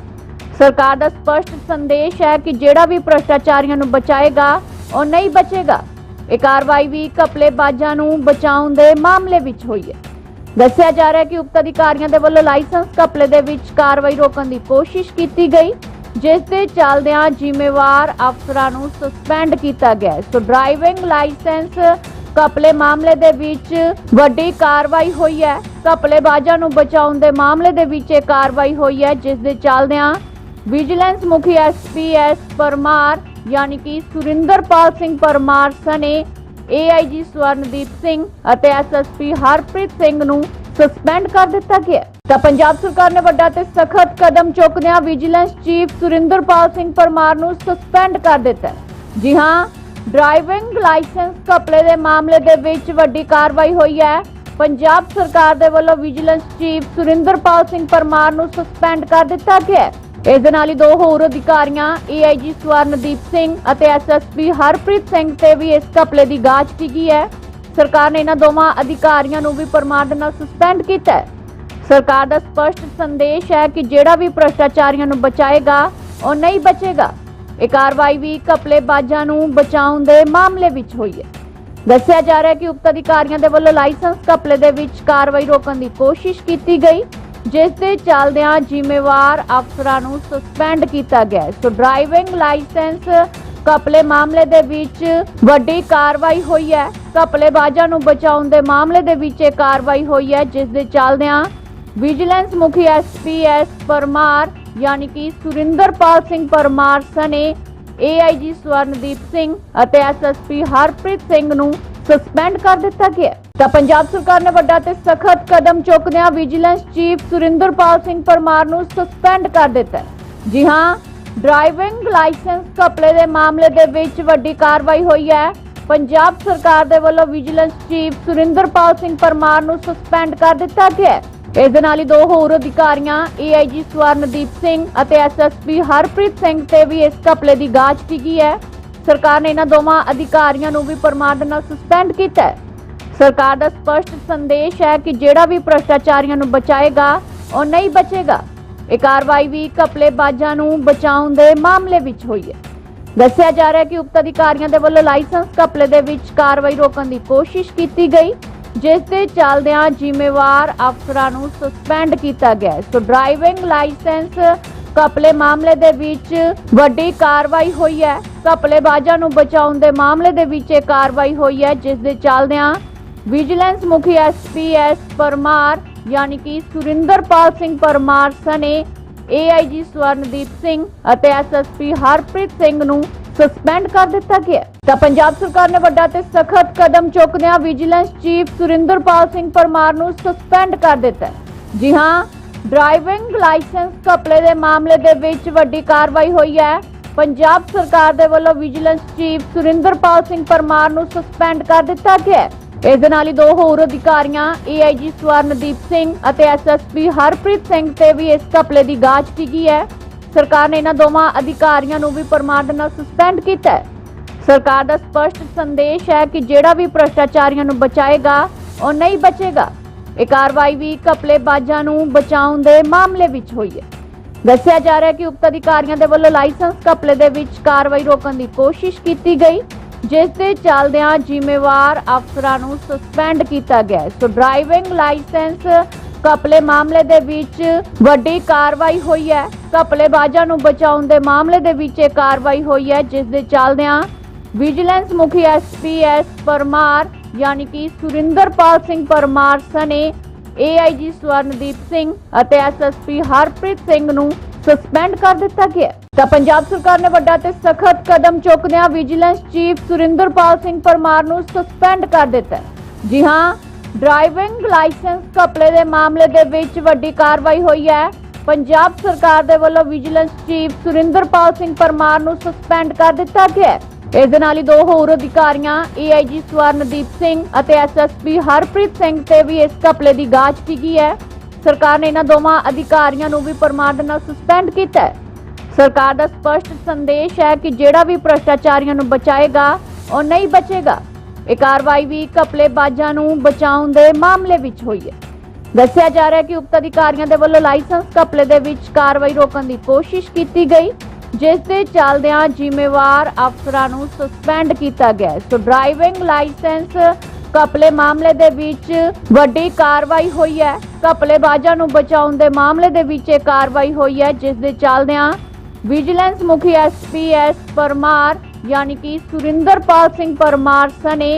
ਸਰਕਾਰ ਦਾ ਸਪਸ਼ਟ ਸੰਦੇਸ਼ ਹੈ ਕਿ ਜਿਹੜਾ ਵੀ ਭ੍ਰਸ਼ਟਾਚਾਰੀਆਂ ਨੂੰ ਬਚਾਏਗਾ, ਉਹ ਨਹੀਂ ਬਚੇਗਾ। ਇਹ ਕਾਰਵਾਈ ਵੀ ਘਪਲੇਬਾਜ਼ਾਂ ਨੂੰ ਬਚਾਉਣ ਦੇ ਮਾਮਲੇ ਵਿੱਚ ਹੋਈ ਹੈ। ਦੱਸਿਆ ਜਾ ਰਿਹਾ ਹੈ ਕਿ ਉਕਤ ਅਧਿਕਾਰੀਆਂ ਦੇ ਵੱਲੋਂ ਲਾਇਸੈਂਸ ਘਪਲੇ ਦੇ ਵਿੱਚ ਕਾਰਵਾਈ ਰੋਕਣ ਦੀ ਕੋਸ਼ਿਸ਼ ਕੀਤੀ ਗਈ। ਜਿਸ ਦੇ ਚੱਲਦਿਆਂ ਜ਼ਿੰਮੇਵਾਰ ਅਫਸਰਾਂ ਨੂੰ ਸਸਪੈਂਡ ਕੀਤਾ ਗਿਆ ਸੋ ਡਰਾਈਵਿੰਗ ਲਾਇਸੈਂਸ ਘਪਲੇ ਮਾਮਲੇ ਦੇ ਵਿੱਚ ਵੱਡੀ ਕਾਰਵਾਈ ਹੋਈ ਹੈ। ਘਪਲੇਬਾਜ਼ਾਂ ਨੂੰ ਬਚਾਉਣ ਦੇ ਮਾਮਲੇ ਦੇ ਵਿੱਚ ਇਹ ਕਾਰਵਾਈ ਹੋਈ ਹੈ, ਜਿਸ ਦੇ ਚੱਲਦਿਆਂ ਵਿਜੀਲੈਂਸ ਮੁਖੀ ਐਸਪੀਐਸ ਪਰਮਾਰ ਯਾਨੀ ਕਿ ਸੁਰਿੰਦਰਪਾਲ ਸਿੰਘ ਪਰਮਾਰ ਸਨੇ ਏਆਈਜੀ ਸਵਰਨਦੀਪ ਸਿੰਘ ਅਤੇ ਐਸਐਸਪੀ ਹਰਪ੍ਰੀਤ ਸਿੰਘ ਨੂੰ ਸਸਪੈਂਡ ਕਰ ਦਿੱਤਾ ਗਿਆ ਤਾਂ ਪੰਜਾਬ ਸਰਕਾਰ ਨੇ ਵੱਡਾ ਤੇ ਸਖਤ ਕਦਮ ਚੁੱਕਦਿਆਂ ਵਿਜੀਲੈਂਸ ਚੀਫ ਸੁਰਿੰਦਰਪਾਲ ਸਿੰਘ ਪਰਮਾਰ ਨੂੰ ਸਸਪੈਂਡ ਕਰ ਦਿੱਤਾ ਜੀ ਹਾਂ, ਡਰਾਈਵਿੰਗ ਲਾਇਸੈਂਸ ਘਪਲੇ ਦੇ ਮਾਮਲੇ ਦੇ ਵਿੱਚ ਵੱਡੀ ਕਾਰਵਾਈ ਹੋਈ ਹੈ। ਪੰਜਾਬ ਸਰਕਾਰ ਦੇ ਵੱਲੋਂ ਵਿਜੀਲੈਂਸ ਚੀਫ ਸੁਰਿੰਦਰਪਾਲ ਸਿੰਘ ਪਰਮਾਰ ਨੂੰ ਸਸਪੈਂਡ ਕਰ ਦਿੱਤਾ ਗਿਆ ਹੈ। ਇਸ ਦੇ ਨਾਲ ਹੀ ਦੋ ਹੋਰ ਅਧਿਕਾਰੀਆਂ, ਏਆਈਜੀ ਸਵਰਨਦੀਪ ਸਿੰਘ ਅਤੇ ਐਸਐਸਪੀ ਹਰਪ੍ਰੀਤ ਸਿੰਘ ਤੇ ਵੀ ਇਸ ਘਪਲੇ ਦੀ ਜਾਂਚ ਕੀਤੀ ਹੈ। ਸਰਕਾਰ ਨੇ ਇਹਨਾਂ ਦੋਵਾਂ ਅਧਿਕਾਰੀਆਂ ਨੂੰ ਵੀ ਪਰਮਾਰ ਦੇ ਨਾਲ ਸਸਪੈਂਡ ਕੀਤਾ ਹੈ। ਸਰਕਾਰ ਦਾ ਸਪਸ਼ਟ ਸੰਦੇਸ਼ ਹੈ ਕਿ ਜਿਹੜਾ ਵੀ ਭ੍ਰਸ਼ਟਾਚਾਰੀਆਂ ਨੂੰ ਬਚਾਏਗਾ, ਉਹ ਨਹੀਂ ਬਚੇਗਾ। ਇਹ ਕਾਰਵਾਈ ਵੀ ਘਪਲੇਬਾਜ਼ਾਂ ਨੂੰ ਬਚਾਉਣ ਦੇ ਮਾਮਲੇ ਵਿੱਚ ਹੋਈ ਹੈ। ਦੱਸਿਆ ਜਾ ਰਿਹਾ ਹੈ ਕਿ ਉਕਤ ਅਧਿਕਾਰੀਆਂ ਦੇ ਵੱਲੋਂ ਲਾਇਸੈਂਸ ਘਪਲੇ ਦੇ ਵਿੱਚ ਕਾਰਵਾਈ ਰੋਕਣ ਦੀ ਕੋਸ਼ਿਸ਼ ਕੀਤੀ ਗਈ, ਜਿਸ ਦੇ ਚੱਲਦਿਆਂ ਜ਼ਿੰਮੇਵਾਰ ਅਫਸਰਾਂ ਨੂੰ ਸਸਪੈਂਡ ਕੀਤਾ ਗਿਆ ਸੋ ਡਰਾਈਵਿੰਗ ਲਾਇਸੈਂਸ ਘਪਲੇ ਮਾਮਲੇ ਦੇ ਵਿੱਚ ਵੱਡੀ ਕਾਰਵਾਈ ਹੋਈ ਹੈ। ਘਪਲੇਬਾਜ਼ਾਂ ਨੂੰ ਬਚਾਉਣ ਦੇ ਮਾਮਲੇ ਦੇ ਵਿੱਚ ਇਹ ਕਾਰਵਾਈ ਹੋਈ ਹੈ, ਜਿਸ ਦੇ ਚੱਲਦਿਆਂ ਵਿਜੀਲੈਂਸ ਮੁਖੀ ਐਸਪੀਐਸ ਪਰਮਾਰ ਯਾਨੀ ਕਿ ਸੁਰਿੰਦਰਪਾਲ ਸਿੰਘ ਪਰਮਾਰ ਸਨੇ ਏਆਈਜੀ ਸਵਰਨਦੀਪ ਸਿੰਘ ਅਤੇ ਐਸਐਸਪੀ ਹਰਪ੍ਰੀਤ ਸਿੰਘ ਨੂੰ ਸਸਪੈਂਡ ਕਰ ਦਿੱਤਾ ਗਿਆ। ਤਾਂ ਪੰਜਾਬ ਸਰਕਾਰ ਨੇ ਵੱਡਾ ਤੇ ਸਖਤ ਕਦਮ ਚੁੱਕਦਿਆਂ ਵਿਜੀਲੈਂਸ ਚੀਫ ਸੁਰਿੰਦਰਪਾਲ ਸਿੰਘ ਪਰਮਾਰ ਨੂੰ ਸਸਪੈਂਡ ਕਰ ਦਿੱਤਾ। ਜੀ ਹਾਂ, ਡਰਾਈਵਿੰਗ ਲਾਇਸੈਂਸ ਘਪਲੇ ਦੇ ਮਾਮਲੇ ਦੇ ਵਿੱਚ ਵੱਡੀ ਕਾਰਵਾਈ ਹੋਈ ਹੈ। ਪੰਜਾਬ ਸਰਕਾਰ ਦੇ ਵੱਲੋਂ ਵਿਜੀਲੈਂਸ ਚੀਫ ਸੁਰਿੰਦਰਪਾਲ ਸਿੰਘ ਪਰਮਾਰ ਨੂੰ ਸਸਪੈਂਡ ਕਰ ਦਿੱਤਾ ਗਿਆ। ਇਸ ਦੇ ਨਾਲ ਹੀ ਦੋ ਹੋਰ ਅਧਿਕਾਰੀਆਂ ਏਆਈਜੀ ਸਵਰਨਦੀਪ ਸਿੰਘ ਅਤੇ ਐਸਐਸਪੀ ਹਰਪ੍ਰੀਤ ਸਿੰਘ ਤੇ ਵੀ ਇਸ ਘਪਲੇ ਦੀ ਜਾਂਚ ਕੀਤੀ ਹੈ। ਸਰਕਾਰ ਨੇ ਇਹਨਾਂ ਦੋਵਾਂ ਅਧਿਕਾਰੀਆਂ ਨੂੰ ਵੀ ਪਰਮਾਰ ਨਾਲ ਸਸਪੈਂਡ ਕੀਤਾ ਹੈ। ਸਰਕਾਰ ਦਾ ਸਪਸ਼ਟ ਸੰਦੇਸ਼ ਹੈ ਕਿ ਜਿਹੜਾ ਵੀ ਭ੍ਰਸ਼ਟਾਚਾਰੀਆਂ ਨੂੰ ਬਚਾਏਗਾ, ਉਹ ਨਹੀਂ ਬਚੇਗਾ। ਇਹ ਕਾਰਵਾਈ ਵੀ ਘਪਲੇਬਾਜ਼ਾਂ ਨੂੰ ਬਚਾਉਣ ਦੇ ਮਾਮਲੇ ਵਿੱਚ ਹੋਈ ਹੈ। ਦੱਸਿਆ ਜਾ ਰਿਹਾ ਹੈ ਕਿ ਉਕਤ ਅਧਿਕਾਰੀਆਂ ਦੇ ਵੱਲੋਂ ਲਾਇਸੈਂਸ ਘਪਲੇ ਦੇ ਵਿੱਚ ਕਾਰਵਾਈ ਰੋਕਣ ਦੀ ਕੋਸ਼ਿਸ਼ ਕੀਤੀ ਗਈ। ਜਿਸ ਦੇ ਚੱਲਦਿਆਂ ਜ਼ਿੰਮੇਵਾਰ ਅਫਸਰਾਂ ਨੂੰ ਸਸਪੈਂਡ ਕੀਤਾ ਗਿਆ ਸੋ ਡਰਾਈਵਿੰਗ ਲਾਇਸੈਂਸ ਘਪਲੇ ਮਾਮਲੇ ਦੇ ਵਿੱਚ ਵੱਡੀ ਕਾਰਵਾਈ ਹੋਈ ਹੈ। ਘਪਲੇਬਾਜ਼ਾਂ ਨੂੰ ਬਚਾਉਣ ਦੇ ਮਾਮਲੇ ਦੇ ਵਿੱਚ ਇਹ ਕਾਰਵਾਈ ਹੋਈ ਹੈ, ਜਿਸ ਦੇ ਚੱਲਦਿਆਂ ਵਿਜੀਲੈਂਸ ਮੁਖੀ ਐਸਪੀਐਸ ਪਰਮਾਰ ਯਾਨੀ ਕਿ ਸੁਰਿੰਦਰਪਾਲ ਸਿੰਘ ਪਰਮਾਰ ਸਨੇ ਏਆਈਜੀ ਸਵਰਨਦੀਪ ਸਿੰਘ ਅਤੇ ਐਸਐਸਪੀ ਹਰਪ੍ਰੀਤ ਸਿੰਘ ਨੂੰ ਸਸਪੈਂਡ ਕਰ ਦਿੱਤਾ ਗਿਆ ਤਾਂ ਪੰਜਾਬ ਸਰਕਾਰ ਨੇ ਵੱਡਾ ਤੇ ਸਖਤ ਕਦਮ ਚੁੱਕਦਿਆਂ ਵਿਜੀਲੈਂਸ ਚੀਫ ਸੁਰਿੰਦਰਪਾਲ ਸਿੰਘ ਪਰਮਾਰ ਨੂੰ ਸਸਪੈਂਡ ਕਰ ਦਿੱਤਾ ਜੀ ਹਾਂ ਡਰਾਈਵਿੰਗ ਲਾਇਸੈਂਸ ਘਪਲੇ ਦੇ ਮਾਮਲੇ ਦੇ ਵਿੱਚ ਵੱਡੀ ਕਾਰਵਾਈ ਹੋਈ ਹੈ। ਪੰਜਾਬ ਸਰਕਾਰ ਦੇ ਵੱਲੋਂ ਵਿਜੀਲੈਂਸ ਚੀਫ ਸੁਰਿੰਦਰਪਾਲ ਸਿੰਘ ਪਰਮਾਰ ਨੂੰ ਸਸਪੈਂਡ ਕਰ ਦਿੱਤਾ ਗਿਆ ਹੈ। ਇਸ ਦੇ ਨਾਲ ਹੀ ਦੋ ਹੋਰ ਅਧਿਕਾਰੀਆਂ ਏਆਈਜੀ ਸਵਰਨਦੀਪ ਸਿੰਘ ਅਤੇ ਐਸਐਸਪੀ ਹਰਪ੍ਰੀਤ ਸਿੰਘ ਤੇ ਵੀ ਇਸ ਘਪਲੇ ਦੀ ਜਾਂਚ ਕੀਤੀ ਹੈ। ਸਰਕਾਰ ਨੇ ਇਹਨਾਂ ਦੋਵਾਂ ਅਧਿਕਾਰੀਆਂ ਨੂੰ ਵੀ ਪਰਮਾਰ ਦੇ ਨਾਲ ਸਸਪੈਂਡ ਕੀਤਾ ਹੈ। ਸਰਕਾਰ ਦਾ ਸਪਸ਼ਟ ਸੰਦੇਸ਼ ਹੈ ਕਿ ਜਿਹੜਾ ਵੀ ਭ੍ਰਸ਼ਟਾਚਾਰੀਆਂ ਨੂੰ ਬਚਾਏਗਾ, ਉਹ ਨਹੀਂ ਬਚੇਗਾ। ਇਹ ਕਾਰਵਾਈ ਵੀ ਘਪਲੇਬਾਜ਼ਾਂ ਨੂੰ ਬਚਾਉਣ ਦੇ ਮਾਮਲੇ ਵਿੱਚ ਹੋਈ ਹੈ। ਦੱਸਿਆ ਜਾ ਰਿਹਾ ਹੈ ਕਿ ਉਕਤ ਅਧਿਕਾਰੀਆਂ ਦੇ ਵੱਲੋਂ ਲਾਇਸੈਂਸ ਘਪਲੇ ਦੇ ਵਿੱਚ ਕਾਰਵਾਈ ਰੋਕਣ ਦੀ ਕੋਸ਼ਿਸ਼ ਕੀਤੀ ਗਈ, ਜਿਸ ਦੇ ਚੱਲਦਿਆਂ ਜ਼ਿੰਮੇਵਾਰ ਅਫਸਰਾਂ ਨੂੰ ਸਸਪੈਂਡ ਕੀਤਾ ਗਿਆ ਸੋ ਡਰਾਈਵਿੰਗ ਲਾਇਸੈਂਸ ਘਪਲੇ ਮਾਮਲੇ ਦੇ ਵਿੱਚ ਵੱਡੀ ਕਾਰਵਾਈ ਹੋਈ ਹੈ। ਘਪਲੇਬਾਜ਼ਾਂ ਨੂੰ ਬਚਾਉਣ ਦੇ ਮਾਮਲੇ ਦੇ ਵਿੱਚ ਇਹ ਕਾਰਵਾਈ ਹੋਈ ਹੈ, ਜਿਸ ਦੇ ਚੱਲਦਿਆਂ ਵਿਜੀਲੈਂਸ ਮੁਖੀ ਐਸਪੀਐਸ ਪਰਮਾਰ ਯਾਨੀ ਕਿ ਸੁਰਿੰਦਰਪਾਲ ਸਿੰਘ ਪਰਮਾਰ ਸਨੇ ਏਆਈਜੀ ਸਵਰਨਦੀਪ ਸਿੰਘ ਅਤੇ ਐਸਐਸਪੀ ਹਰਪ੍ਰੀਤ ਸਿੰਘ ਨੂੰ ਸਸਪੈਂਡ ਕਰ ਦਿੱਤਾ ਗਿਆ। ਤਾਂ ਪੰਜਾਬ ਸਰਕਾਰ ਨੇ ਵੱਡਾ ਤੇ ਸਖਤ ਕਦਮ ਚੁੱਕਦਿਆਂ ਵਿਜੀਲੈਂਸ ਚੀਫ ਸੁਰਿੰਦਰਪਾਲ ਸਿੰਘ ਪਰਮਾਰ ਨੂੰ ਸਸਪੈਂਡ ਕਰ ਦਿੱਤਾ। ਜੀ ਹਾਂ, ਡਰਾਈਵਿੰਗ ਲਾਇਸੈਂਸ ਘਪਲੇ ਦੇ ਮਾਮਲੇ ਦੇ ਵਿੱਚ ਵੱਡੀ ਕਾਰਵਾਈ ਹੋਈ ਹੈ। ਪੰਜਾਬ ਸਰਕਾਰ ਦੇ ਵੱਲੋਂ ਵਿਜੀਲੈਂਸ ਚੀਫ ਸੁਰਿੰਦਰਪਾਲ ਸਿੰਘ ਪਰਮਾਰ ਨੂੰ ਸਸਪੈਂਡ ਕਰ ਦਿੱਤਾ ਗਿਆ। ਇਸ ਦੇ ਨਾਲ ਹੀ ਦੋ ਹੋਰ ਅਧਿਕਾਰੀਆਂ ਏਆਈਜੀ ਸਵਰਨਦੀਪ ਸਿੰਘ ਅਤੇ ਐਸਐਸਪੀ ਹਰਪ੍ਰੀਤ ਸਿੰਘ ਤੇ ਵੀ ਇਸ ਘਪਲੇ ਦੀ ਗਾਜ ਕੀਤੀ ਹੈ। ਸਰਕਾਰ ਨੇ ਇਹਨਾਂ ਦੋਵਾਂ ਅਧਿਕਾਰੀਆਂ ਨੂੰ ਵੀ ਪਰਮਾਰ ਨਾਲ ਸਸਪੈਂਡ ਕੀਤਾ ਹੈ। ਸਰਕਾਰ ਦਾ ਸਪਸ਼ਟ ਸੰਦੇਸ਼ ਹੈ ਕਿ ਜਿਹੜਾ ਵੀ ਭ੍ਰਸ਼ਟਾਚਾਰੀਆਂ ਨੂੰ ਬਚਾਏਗਾ, ਉਹ ਨਹੀਂ ਬਚੇਗਾ। ਇਹ ਕਾਰਵਾਈ ਵੀ ਘਪਲੇਬਾਜ਼ਾਂ ਨੂੰ ਬਚਾਉਣ ਦੇ ਮਾਮਲੇ ਵਿੱਚ ਹੋਈ ਹੈ। ਦੱਸਿਆ ਜਾ ਰਿਹਾ ਹੈ ਕਿ ਉਕਤ ਅਧਿਕਾਰੀਆਂ ਦੇ ਵੱਲੋਂ ਲਾਇਸੈਂਸ ਘਪਲੇ ਦੇ ਵਿੱਚ ਕਾਰਵਾਈ ਰੋਕਣ ਦੀ ਕੋਸ਼ਿਸ਼ ਕੀਤੀ ਗਈ। ਜਿਸ ਦੇ ਚੱਲਦਿਆਂ ਜ਼ਿੰਮੇਵਾਰ ਅਫਸਰਾਂ ਨੂੰ ਸਸਪੈਂਡ ਕੀਤਾ ਗਿਆ ਸੋ ਡਰਾਈਵਿੰਗ ਲਾਇਸੈਂਸ ਘਪਲੇ ਮਾਮਲੇ ਦੇ ਵਿੱਚ ਵੱਡੀ ਕਾਰਵਾਈ ਹੋਈ ਹੈ। ਘਪਲੇਬਾਜ਼ਾਂ ਨੂੰ ਬਚਾਉਣ ਦੇ ਮਾਮਲੇ ਦੇ ਵਿੱਚ ਇਹ ਕਾਰਵਾਈ ਹੋਈ ਹੈ ਜਿਸ ਦੇ ਚੱਲਦਿਆਂ ਵਿਜੀਲੈਂਸ ਮੁਖੀ ਐਸਪੀਐਸ ਪਰਮਾਰ ਯਾਨੀ ਕਿ ਸੁਰਿੰਦਰਪਾਲ ਸਿੰਘ ਪਰਮਾਰ ਸਨੇ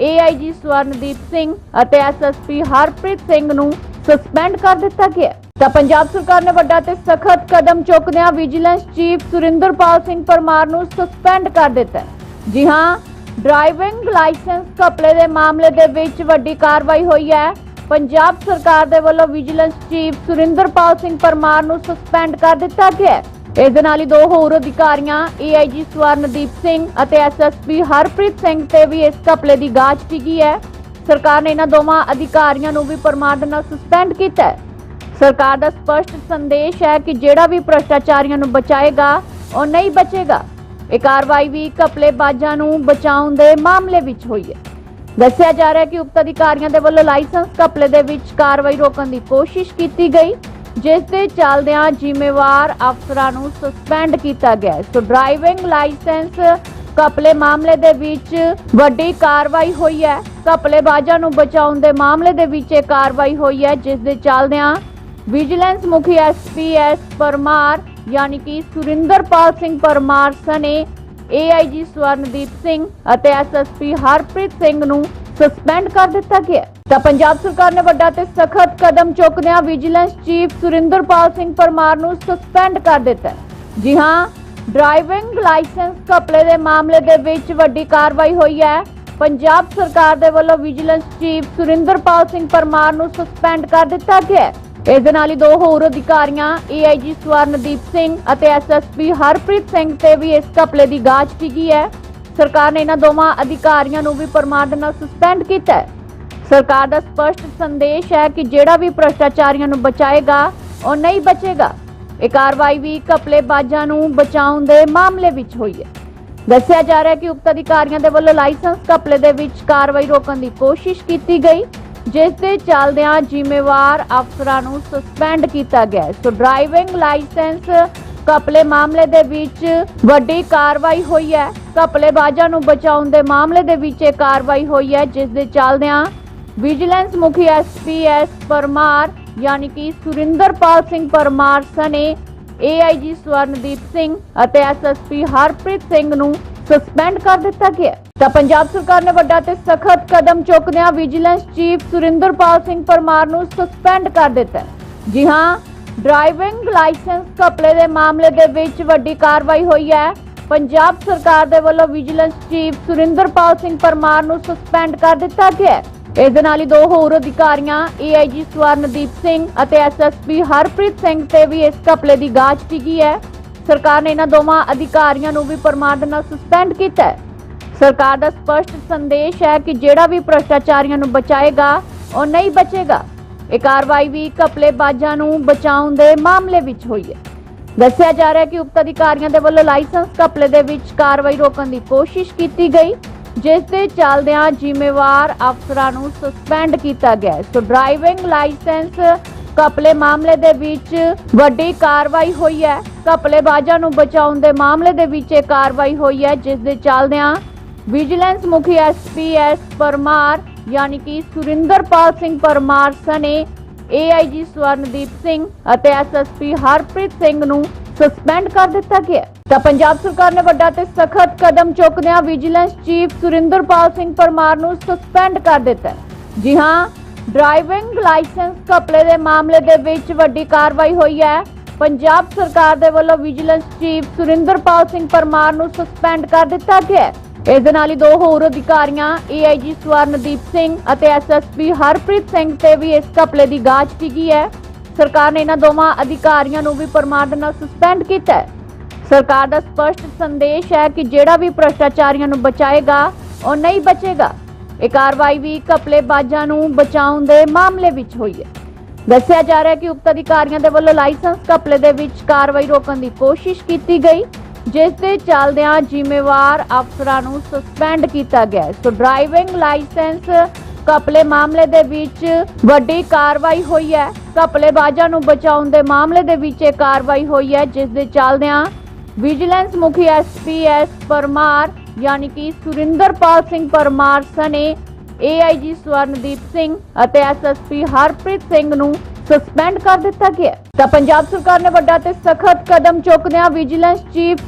ਏਆਈਜੀ ਸਵਰਨਦੀਪ ਸਿੰਘ ਅਤੇ ਐਸਐਸਪੀ ਹਰਪ੍ਰੀਤ ਸਿੰਘ ਨੂੰ ਸਸਪੈਂਡ ਕਰ ਦਿੱਤਾ ਗਿਆ ਤਾਂ ਪੰਜਾਬ ਸਰਕਾਰ ਨੇ ਵੱਡਾ ਤੇ ਸਖਤ ਕਦਮ ਚੁੱਕਦਿਆਂ ਵਿਜੀਲੈਂਸ ਚੀਫ ਸੁਰਿੰਦਰਪਾਲ ਸਿੰਘ ਪਰਮਾਰ ਨੂੰ ਸਸਪੈਂਡ ਕਰ ਦਿੱਤਾ ਜੀ ਹਾਂ, ਡਰਾਈਵਿੰਗ ਲਾਇਸੈਂਸ ਘਪਲੇ ਦੇ ਮਾਮਲੇ ਦੇ ਵਿੱਚ ਵੱਡੀ ਕਾਰਵਾਈ ਹੋਈ ਹੈ। ਪੰਜਾਬ ਸਰਕਾਰ ਦੇ ਵੱਲੋਂ ਵਿਜੀਲੈਂਸ ਚੀਫ ਸੁਰਿੰਦਰਪਾਲ ਸਿੰਘ ਪਰਮਾਰ ਨੂੰ ਸਸਪੈਂਡ ਕਰ ਦਿੱਤਾ ਗਿਆ ਹੈ। ਇਸ ਦੇ ਨਾਲ ਹੀ ਦੋ ਹੋਰ ਅਧਿਕਾਰੀਆਂ ਏਆਈਜੀ ਸਵਰਨਦੀਪ ਸਿੰਘ ਅਤੇ ਐਸਐਸਪੀ ਹਰਪ੍ਰੀਤ ਸਿੰਘ ਤੇ ਵੀ ਇਸ ਘਪਲੇ ਦੀ ਜਾਂਚ ਕੀਤੀ ਹੈ। ਸਰਕਾਰ ਨੇ ਇਹਨਾਂ ਦੋਵਾਂ ਅਧਿਕਾਰੀਆਂ ਨੂੰ ਵੀ ਪਰਮਾਰ ਦੇ ਨਾਲ ਸਸਪੈਂਡ ਕੀਤਾ ਹੈ। ਸਰਕਾਰ ਦਾ ਸਪਸ਼ਟ ਸੰਦੇਸ਼ ਹੈ ਕਿ ਜਿਹੜਾ ਵੀ ਭ੍ਰਸ਼ਟਾਚਾਰੀਆਂ ਨੂੰ ਬਚਾਏਗਾ, ਉਹ ਨਹੀਂ ਬਚੇਗਾ। ਇਹ ਕਾਰਵਾਈ ਵੀ ਘਪਲੇਬਾਜ਼ਾਂ ਨੂੰ ਬਚਾਉਣ ਦੇ ਮਾਮਲੇ ਵਿੱਚ ਹੋਈ ਹੈ। ਦੱਸਿਆ ਜਾ ਰਿਹਾ ਹੈ ਕਿ ਉਕਤ ਅਧਿਕਾਰੀਆਂ ਦੇ ਵੱਲੋਂ ਲਾਇਸੈਂਸ ਘਪਲੇ ਦੇ ਵਿੱਚ ਕਾਰਵਾਈ ਰੋਕਣ ਦੀ ਕੋਸ਼ਿਸ਼ ਕੀਤੀ ਗਈ, ਜਿਸ ਦੇ ਚੱਲਦਿਆਂ ਜ਼ਿੰਮੇਵਾਰ ਅਫਸਰਾਂ ਨੂੰ ਸਸਪੈਂਡ ਕੀਤਾ ਗਿਆ ਸੋ ਡਰਾਈਵਿੰਗ ਲਾਇਸੈਂਸ ਘਪਲੇ ਮਾਮਲੇ ਦੇ ਵਿੱਚ ਵੱਡੀ ਕਾਰਵਾਈ ਹੋਈ ਹੈ। ਘਪਲੇਬਾਜ਼ਾਂ ਨੂੰ ਬਚਾਉਣ ਦੇ ਮਾਮਲੇ ਦੇ ਵਿੱਚ ਇਹ ਕਾਰਵਾਈ ਹੋਈ ਹੈ, ਜਿਸ ਦੇ ਚੱਲਦਿਆਂ ਵਿਜੀਲੈਂਸ ਮੁਖੀ ਐਸਪੀਐਸ ਪਰਮਾਰ, ਯਾਨੀ ਕਿ ਸੁਰਿੰਦਰਪਾਲ ਸਿੰਘ ਪਰਮਾਰ ਸਨੇ ਏਆਈਜੀ ਸਵਰਨਦੀਪ ਸਿੰਘ ਅਤੇ ਐਸਐਸਪੀ ਹਰਪ੍ਰੀਤ ਸਿੰਘ ਨੂੰ ਸਸਪੈਂਡ ਕਰ ਦਿੱਤਾ ਗਿਆ। ਤਾਂ ਪੰਜਾਬ ਸਰਕਾਰ ਨੇ ਵੱਡਾ ਤੇ ਸਖਤ ਕਦਮ ਚੁੱਕਦਿਆਂ ਵਿਜੀਲੈਂਸ ਚੀਫ ਸੁਰਿੰਦਰਪਾਲ ਸਿੰਘ ਪਰਮਾਰ ਨੂੰ ਸਸਪੈਂਡ ਕਰ ਦਿੱਤਾ। ਜੀ ਹਾਂ, ਡਰਾਈਵਿੰਗ ਲਾਇਸੈਂਸ ਘਪਲੇ ਦੇ ਮਾਮਲੇ ਦੇ ਵਿੱਚ ਵੱਡੀ ਕਾਰਵਾਈ ਹੋਈ ਹੈ। ਪੰਜਾਬ ਸਰਕਾਰ ਦੇ ਵੱਲੋਂ ਵਿਜੀਲੈਂਸ ਚੀਫ ਸੁਰਿੰਦਰਪਾਲ ਸਿੰਘ ਪਰਮਾਰ ਨੂੰ ਸਸਪੈਂਡ ਕਰ ਦਿੱਤਾ ਗਿਆ। ਇਸ ਦੇ ਨਾਲ ਹੀ ਦੋ ਹੋਰ ਅਧਿਕਾਰੀਆਂ ਏਆਈਜੀ ਸਵਰਨਦੀਪ ਸਿੰਘ ਅਤੇ ਐਸਐਸਪੀ ਹਰਪ੍ਰੀਤ ਸਿੰਘ ਤੇ ਵੀ ਇਸ ਘਪਲੇ ਦੀ ਜਾਂਚ ਕੀਤੀ ਹੈ। ਸਰਕਾਰ ਨੇ ਇਹਨਾਂ ਦੋਵਾਂ ਅਧਿਕਾਰੀਆਂ ਨੂੰ ਵੀ ਪਰਮਾਰ ਨਾਲ ਸਸਪੈਂਡ ਕੀਤਾ ਹੈ। ਸਰਕਾਰ ਦਾ ਸਪਸ਼ਟ ਸੰਦੇਸ਼ ਹੈ ਕਿ ਜਿਹੜਾ ਵੀ ਭ੍ਰਸ਼ਟਾਚਾਰੀਆਂ ਨੂੰ ਬਚਾਏਗਾ, ਉਹ ਨਹੀਂ ਬਚੇਗਾ। ਇਹ ਕਾਰਵਾਈ ਵੀ ਘਪਲੇਬਾਜ਼ਾਂ ਨੂੰ ਬਚਾਉਣ ਦੇ ਮਾਮਲੇ ਵਿੱਚ ਹੋਈ ਹੈ। ਦੱਸਿਆ ਜਾ ਰਿਹਾ ਹੈ ਕਿ ਉਕਤ ਅਧਿਕਾਰੀਆਂ ਦੇ ਵੱਲੋਂ ਲਾਇਸੈਂਸ ਘਪਲੇ ਦੇ ਵਿੱਚ ਕਾਰਵਾਈ ਰੋਕਣ ਦੀ ਕੋਸ਼ਿਸ਼ ਕੀਤੀ ਗਈ। ਜਿਸ ਦੇ ਚੱਲਦਿਆਂ ਜ਼ਿੰਮੇਵਾਰ ਅਫਸਰਾਂ ਨੂੰ ਸਸਪੈਂਡ ਕੀਤਾ ਗਿਆ ਸੋ ਡਰਾਈਵਿੰਗ ਲਾਇਸੈਂਸ ਕਪਲੇ ਮਾਮਲੇ ਦੇ ਵਿੱਚ ਵੱਡੀ ਕਾਰਵਾਈ ਹੋਈ ਹੈ। ਕਪਲੇਬਾਜ਼ਾਂ ਨੂੰ ਬਚਾਉਣ ਦੇ ਮਾਮਲੇ ਦੇ ਵਿੱਚ ਇਹ ਕਾਰਵਾਈ ਹੋਈ ਹੈ ਜਿਸ ਦੇ ਚੱਲਦਿਆਂ ਵਿਜੀਲੈਂਸ ਮੁਖੀ ਐਸਪੀਐਸ ਪਰਮਾਰ ਯਾਨੀ ਕਿ ਸੁਰਿੰਦਰਪਾਲ ਸਿੰਘ ਪਰਮਾਰ ਸਨੇ ਏਆਈਜੀ ਸਵਰਨਦੀਪ ਸਿੰਘ ਅਤੇ ਐਸਐਸਪੀ ਹਰਪ੍ਰੀਤ ਸਿੰਘ ਨੂੰ ਸਸਪੈਂਡ ਕਰ ਦਿੱਤਾ ਗਿਆ। ਤਾਂ ਪੰਜਾਬ ਸਰਕਾਰ ਨੇ ਵੱਡਾ ਤੇ ਸਖਤ ਕਦਮ ਚੁੱਕਦਿਆਂ ਵਿਜੀਲੈਂਸ ਚੀਫ ਸੁਰਿੰਦਰਪਾਲ ਸਿੰਘ ਪਰਮਾਰ ਨੂੰ ਸਸਪੈਂਡ ਕਰ ਦਿੱਤਾ। ਜੀ ਹਾਂ, ਡਰਾਈਵਿੰਗ ਲਾਇਸੈਂਸ ਘਪਲੇ ਦੇ ਮਾਮਲੇ ਦੇ ਵਿੱਚ ਵੱਡੀ ਕਾਰਵਾਈ ਹੋਈ ਹੈ। ਪੰਜਾਬ ਸਰਕਾਰ ਦੇ ਵੱਲੋਂ ਵਿਜੀਲੈਂਸ ਚੀਫ ਸੁਰਿੰਦਰਪਾਲ ਸਿੰਘ ਪਰਮਾਰ ਨੂੰ ਸਸਪੈਂਡ ਕਰ ਦਿੱਤਾ ਗਿਆ ਇਸ ਦੇ ਨਾਲ ਹੀ ਦੋ ਹੋਰ ਅਧਿਕਾਰੀਆਂ, ਏਆਈਜੀ ਸਵਰਨਦੀਪ ਸਿੰਘ ਅਤੇ ਐਸਐਸਪੀ ਹਰਪ੍ਰੀਤ ਸਿੰਘ ਤੇ ਵੀ ਇਸ ਘਪਲੇ ਦੀ ਗਾਜ ਕੀਤੀ ਹੈ। ਸਰਕਾਰ ਨੇ ਇਹਨਾਂ ਦੋਵਾਂ ਅਧਿਕਾਰੀਆਂ ਨੂੰ ਵੀ ਪਰਮਾਰ ਨਾਲ ਸਸਪੈਂਡ ਕੀਤਾ ਹੈ। ਸਰਕਾਰ ਦਾ ਸਪਸ਼ਟ ਸੰਦੇਸ਼ ਹੈ ਕਿ ਜਿਹੜਾ ਵੀ ਭ੍ਰਸ਼ਟਾਚਾਰੀਆਂ ਨੂੰ ਬਚਾਏਗਾ, ਉਹ ਨਹੀਂ ਬਚੇਗਾ। ਇਹ ਕਾਰਵਾਈ ਵੀ ਘਪਲੇਬਾਜ਼ਾਂ ਨੂੰ ਬਚਾਉਣ ਦੇ ਮਾਮਲੇ ਵਿੱਚ ਹੋਈ ਹੈ। ਦੱਸਿਆ ਜਾ ਰਿਹਾ ਹੈ ਕਿ ਉਪਤ ਅਧਿਕਾਰੀਆਂ ਦੇ ਵੱਲੋਂ ਲਾਇਸੈਂਸ ਘਪਲੇ ਦੇ ਵਿੱਚ ਕਾਰਵਾਈ ਰੋਕਣ ਦੀ ਕੋਸ਼ਿਸ਼ ਕੀਤੀ ਗਈ, ਜਿਸ ਦੇ ਚੱਲਦਿਆਂ ਜ਼ਿੰਮੇਵਾਰ ਅਫਸਰਾਂ ਨੂੰ ਸਸਪੈਂਡ ਕੀਤਾ ਗਿਆ ਸੋ ਡਰਾਈਵਿੰਗ ਲਾਇਸੈਂਸ ਘਪਲੇ ਮਾਮਲੇ ਦੇ ਵਿੱਚ ਵੱਡੀ ਕਾਰਵਾਈ ਹੋਈ ਹੈ। ਘਪਲੇਬਾਜ਼ਾਂ ਨੂੰ ਬਚਾਉਣ ਦੇ ਮਾਮਲੇ ਦੇ ਵਿੱਚ ਇਹ ਕਾਰਵਾਈ ਹੋਈ ਹੈ, ਜਿਸ ਦੇ ਚੱਲਦਿਆਂ ਵਿਜੀਲੈਂਸ ਮੁਖੀ ਐਸਪੀਐਸ ਪਰਮਾਰ ਯਾਨੀ ਕਿ ਸੁਰਿੰਦਰਪਾਲ ਸਿੰਘ ਪਰਮਾਰ ਸਨੇ ਏਆਈਜੀ ਸਵਰਨਦੀਪ ਸਿੰਘ ਅਤੇ ਐਸਐਸਪੀ ਹਰਪ੍ਰੀਤ ਸਿੰਘ ਨੂੰ ਸਸਪੈਂਡ ਕਰ ਦਿੱਤਾ ਗਿਆ ਤਾਂ ਪੰਜਾਬ ਸਰਕਾਰ ਨੇ ਵੱਡਾ ਤੇ ਸਖਤ ਕਦਮ ਚੁੱਕਦਿਆਂ ਵਿਜੀਲੈਂਸ ਚੀਫ ਸੁਰਿੰਦਰਪਾਲ ਸਿੰਘ ਪਰਮਾਰ ਨੂੰ ਸਸਪੈਂਡ ਕਰ ਦਿੱਤਾ ਜੀ ਹਾਂ ਡਰਾਈਵਿੰਗ ਲਾਇਸੈਂਸ ਘਪਲੇ ਦੇ ਮਾਮਲੇ ਦੇ ਵਿੱਚ ਵੱਡੀ ਕਾਰਵਾਈ ਹੋਈ ਹੈ। ਪੰਜਾਬ ਸਰਕਾਰ ਦੇ ਵੱਲੋਂ ਵਿਜੀਲੈਂਸ ਚੀਫ ਸੁਰਿੰਦਰਪਾਲ ਸਿੰਘ ਪਰਮਾਰ ਨੂੰ ਸਸਪੈਂਡ ਕਰ ਦਿੱਤਾ ਗਿਆ ਹੈ। ਇਸ ਦੇ ਨਾਲ ਹੀ ਦੋ ਹੋਰ ਅਧਿਕਾਰੀਆਂ ਏਆਈਜੀ ਸਵਰਨਦੀਪ ਸਿੰਘ ਅਤੇ ਐਸਐਸਪੀ ਹਰਪ੍ਰੀਤ ਸਿੰਘ ਤੇ ਵੀ ਇਸ ਘਪਲੇ ਦੀ ਗਾਜ ਕੀਤੀ ਹੈ। ਸਰਕਾਰ ਨੇ ਇਹਨਾਂ ਦੋਵਾਂ ਅਧਿਕਾਰੀਆਂ ਨੂੰ ਵੀ ਪਰਮਾਰ ਦੇ ਨਾਲ ਸਸਪੈਂਡ ਕੀਤਾ ਹੈ। ਸਰਕਾਰ ਦਾ ਸਪਸ਼ਟ ਸੰਦੇਸ਼ ਹੈ ਕਿ ਜਿਹੜਾ ਵੀ ਭ੍ਰਸ਼ਟਾਚਾਰੀਆਂ ਨੂੰ ਬਚਾਏਗਾ, ਉਹ ਨਹੀਂ ਬਚੇਗਾ। ਇਹ ਕਾਰਵਾਈ ਵੀ ਘਪਲੇਬਾਜ਼ਾਂ ਨੂੰ ਬਚਾਉਣ ਦੇ ਮਾਮਲੇ ਵਿੱਚ ਹੋਈ ਹੈ। ਦੱਸਿਆ ਜਾ ਰਿਹਾ ਹੈ ਕਿ ਉਕਤ ਅਧਿਕਾਰੀਆਂ ਦੇ ਵੱਲੋਂ ਲਾਇਸੈਂਸ ਘਪਲੇ ਦੇ ਵਿੱਚ ਕਾਰਵਾਈ ਰੋਕਣ ਦੀ ਕੋਸ਼ਿਸ਼ ਕੀਤੀ ਗਈ, ਜਿਸ ਦੇ ਚੱਲਦਿਆਂ ਜ਼ਿੰਮੇਵਾਰ ਅਫਸਰਾਂ ਨੂੰ ਸਸਪੈਂਡ ਕੀਤਾ ਗਿਆ ਸੋ ਡਰਾਈਵਿੰਗ ਲਾਇਸੈਂਸ ਘਪਲੇ ਮਾਮਲੇ ਦੇ ਵਿੱਚ ਵੱਡੀ ਕਾਰਵਾਈ ਹੋਈ ਹੈ। ਘਪਲੇਬਾਜ਼ਾਂ ਨੂੰ ਬਚਾਉਣ ਦੇ ਮਾਮਲੇ ਦੇ ਵਿੱਚ ਇਹ ਕਾਰਵਾਈ ਹੋਈ ਹੈ, ਜਿਸ ਦੇ ਚੱਲਦਿਆਂ ਵਿਜੀਲੈਂਸ ਮੁਖੀ ਐਸਪੀਐਸ ਪਰਮਾਰ ਯਾਨੀ ਕਿ ਸੁਰਿੰਦਰਪਾਲ ਸਿੰਘ ਪਰਮਾਰ ਸਨੇ ਏਆਈਜੀ ਸਵਰਨਦੀਪ ਸਿੰਘ ਅਤੇ ਐਸਐਸਪੀ ਹਰਪ੍ਰੀਤ ਸਿੰਘ ਨੂੰ ਸਸਪੈਂਡ ਕਰ ਦਿੱਤਾ ਗਿਆ। ਤਾਂ ਪੰਜਾਬ ਸਰਕਾਰ ਨੇ ਵੱਡਾ ਤੇ ਸਖਤ ਕਦਮ ਚੁੱਕਦਿਆਂ ਵਿਜੀਲੈਂਸ ਚੀਫ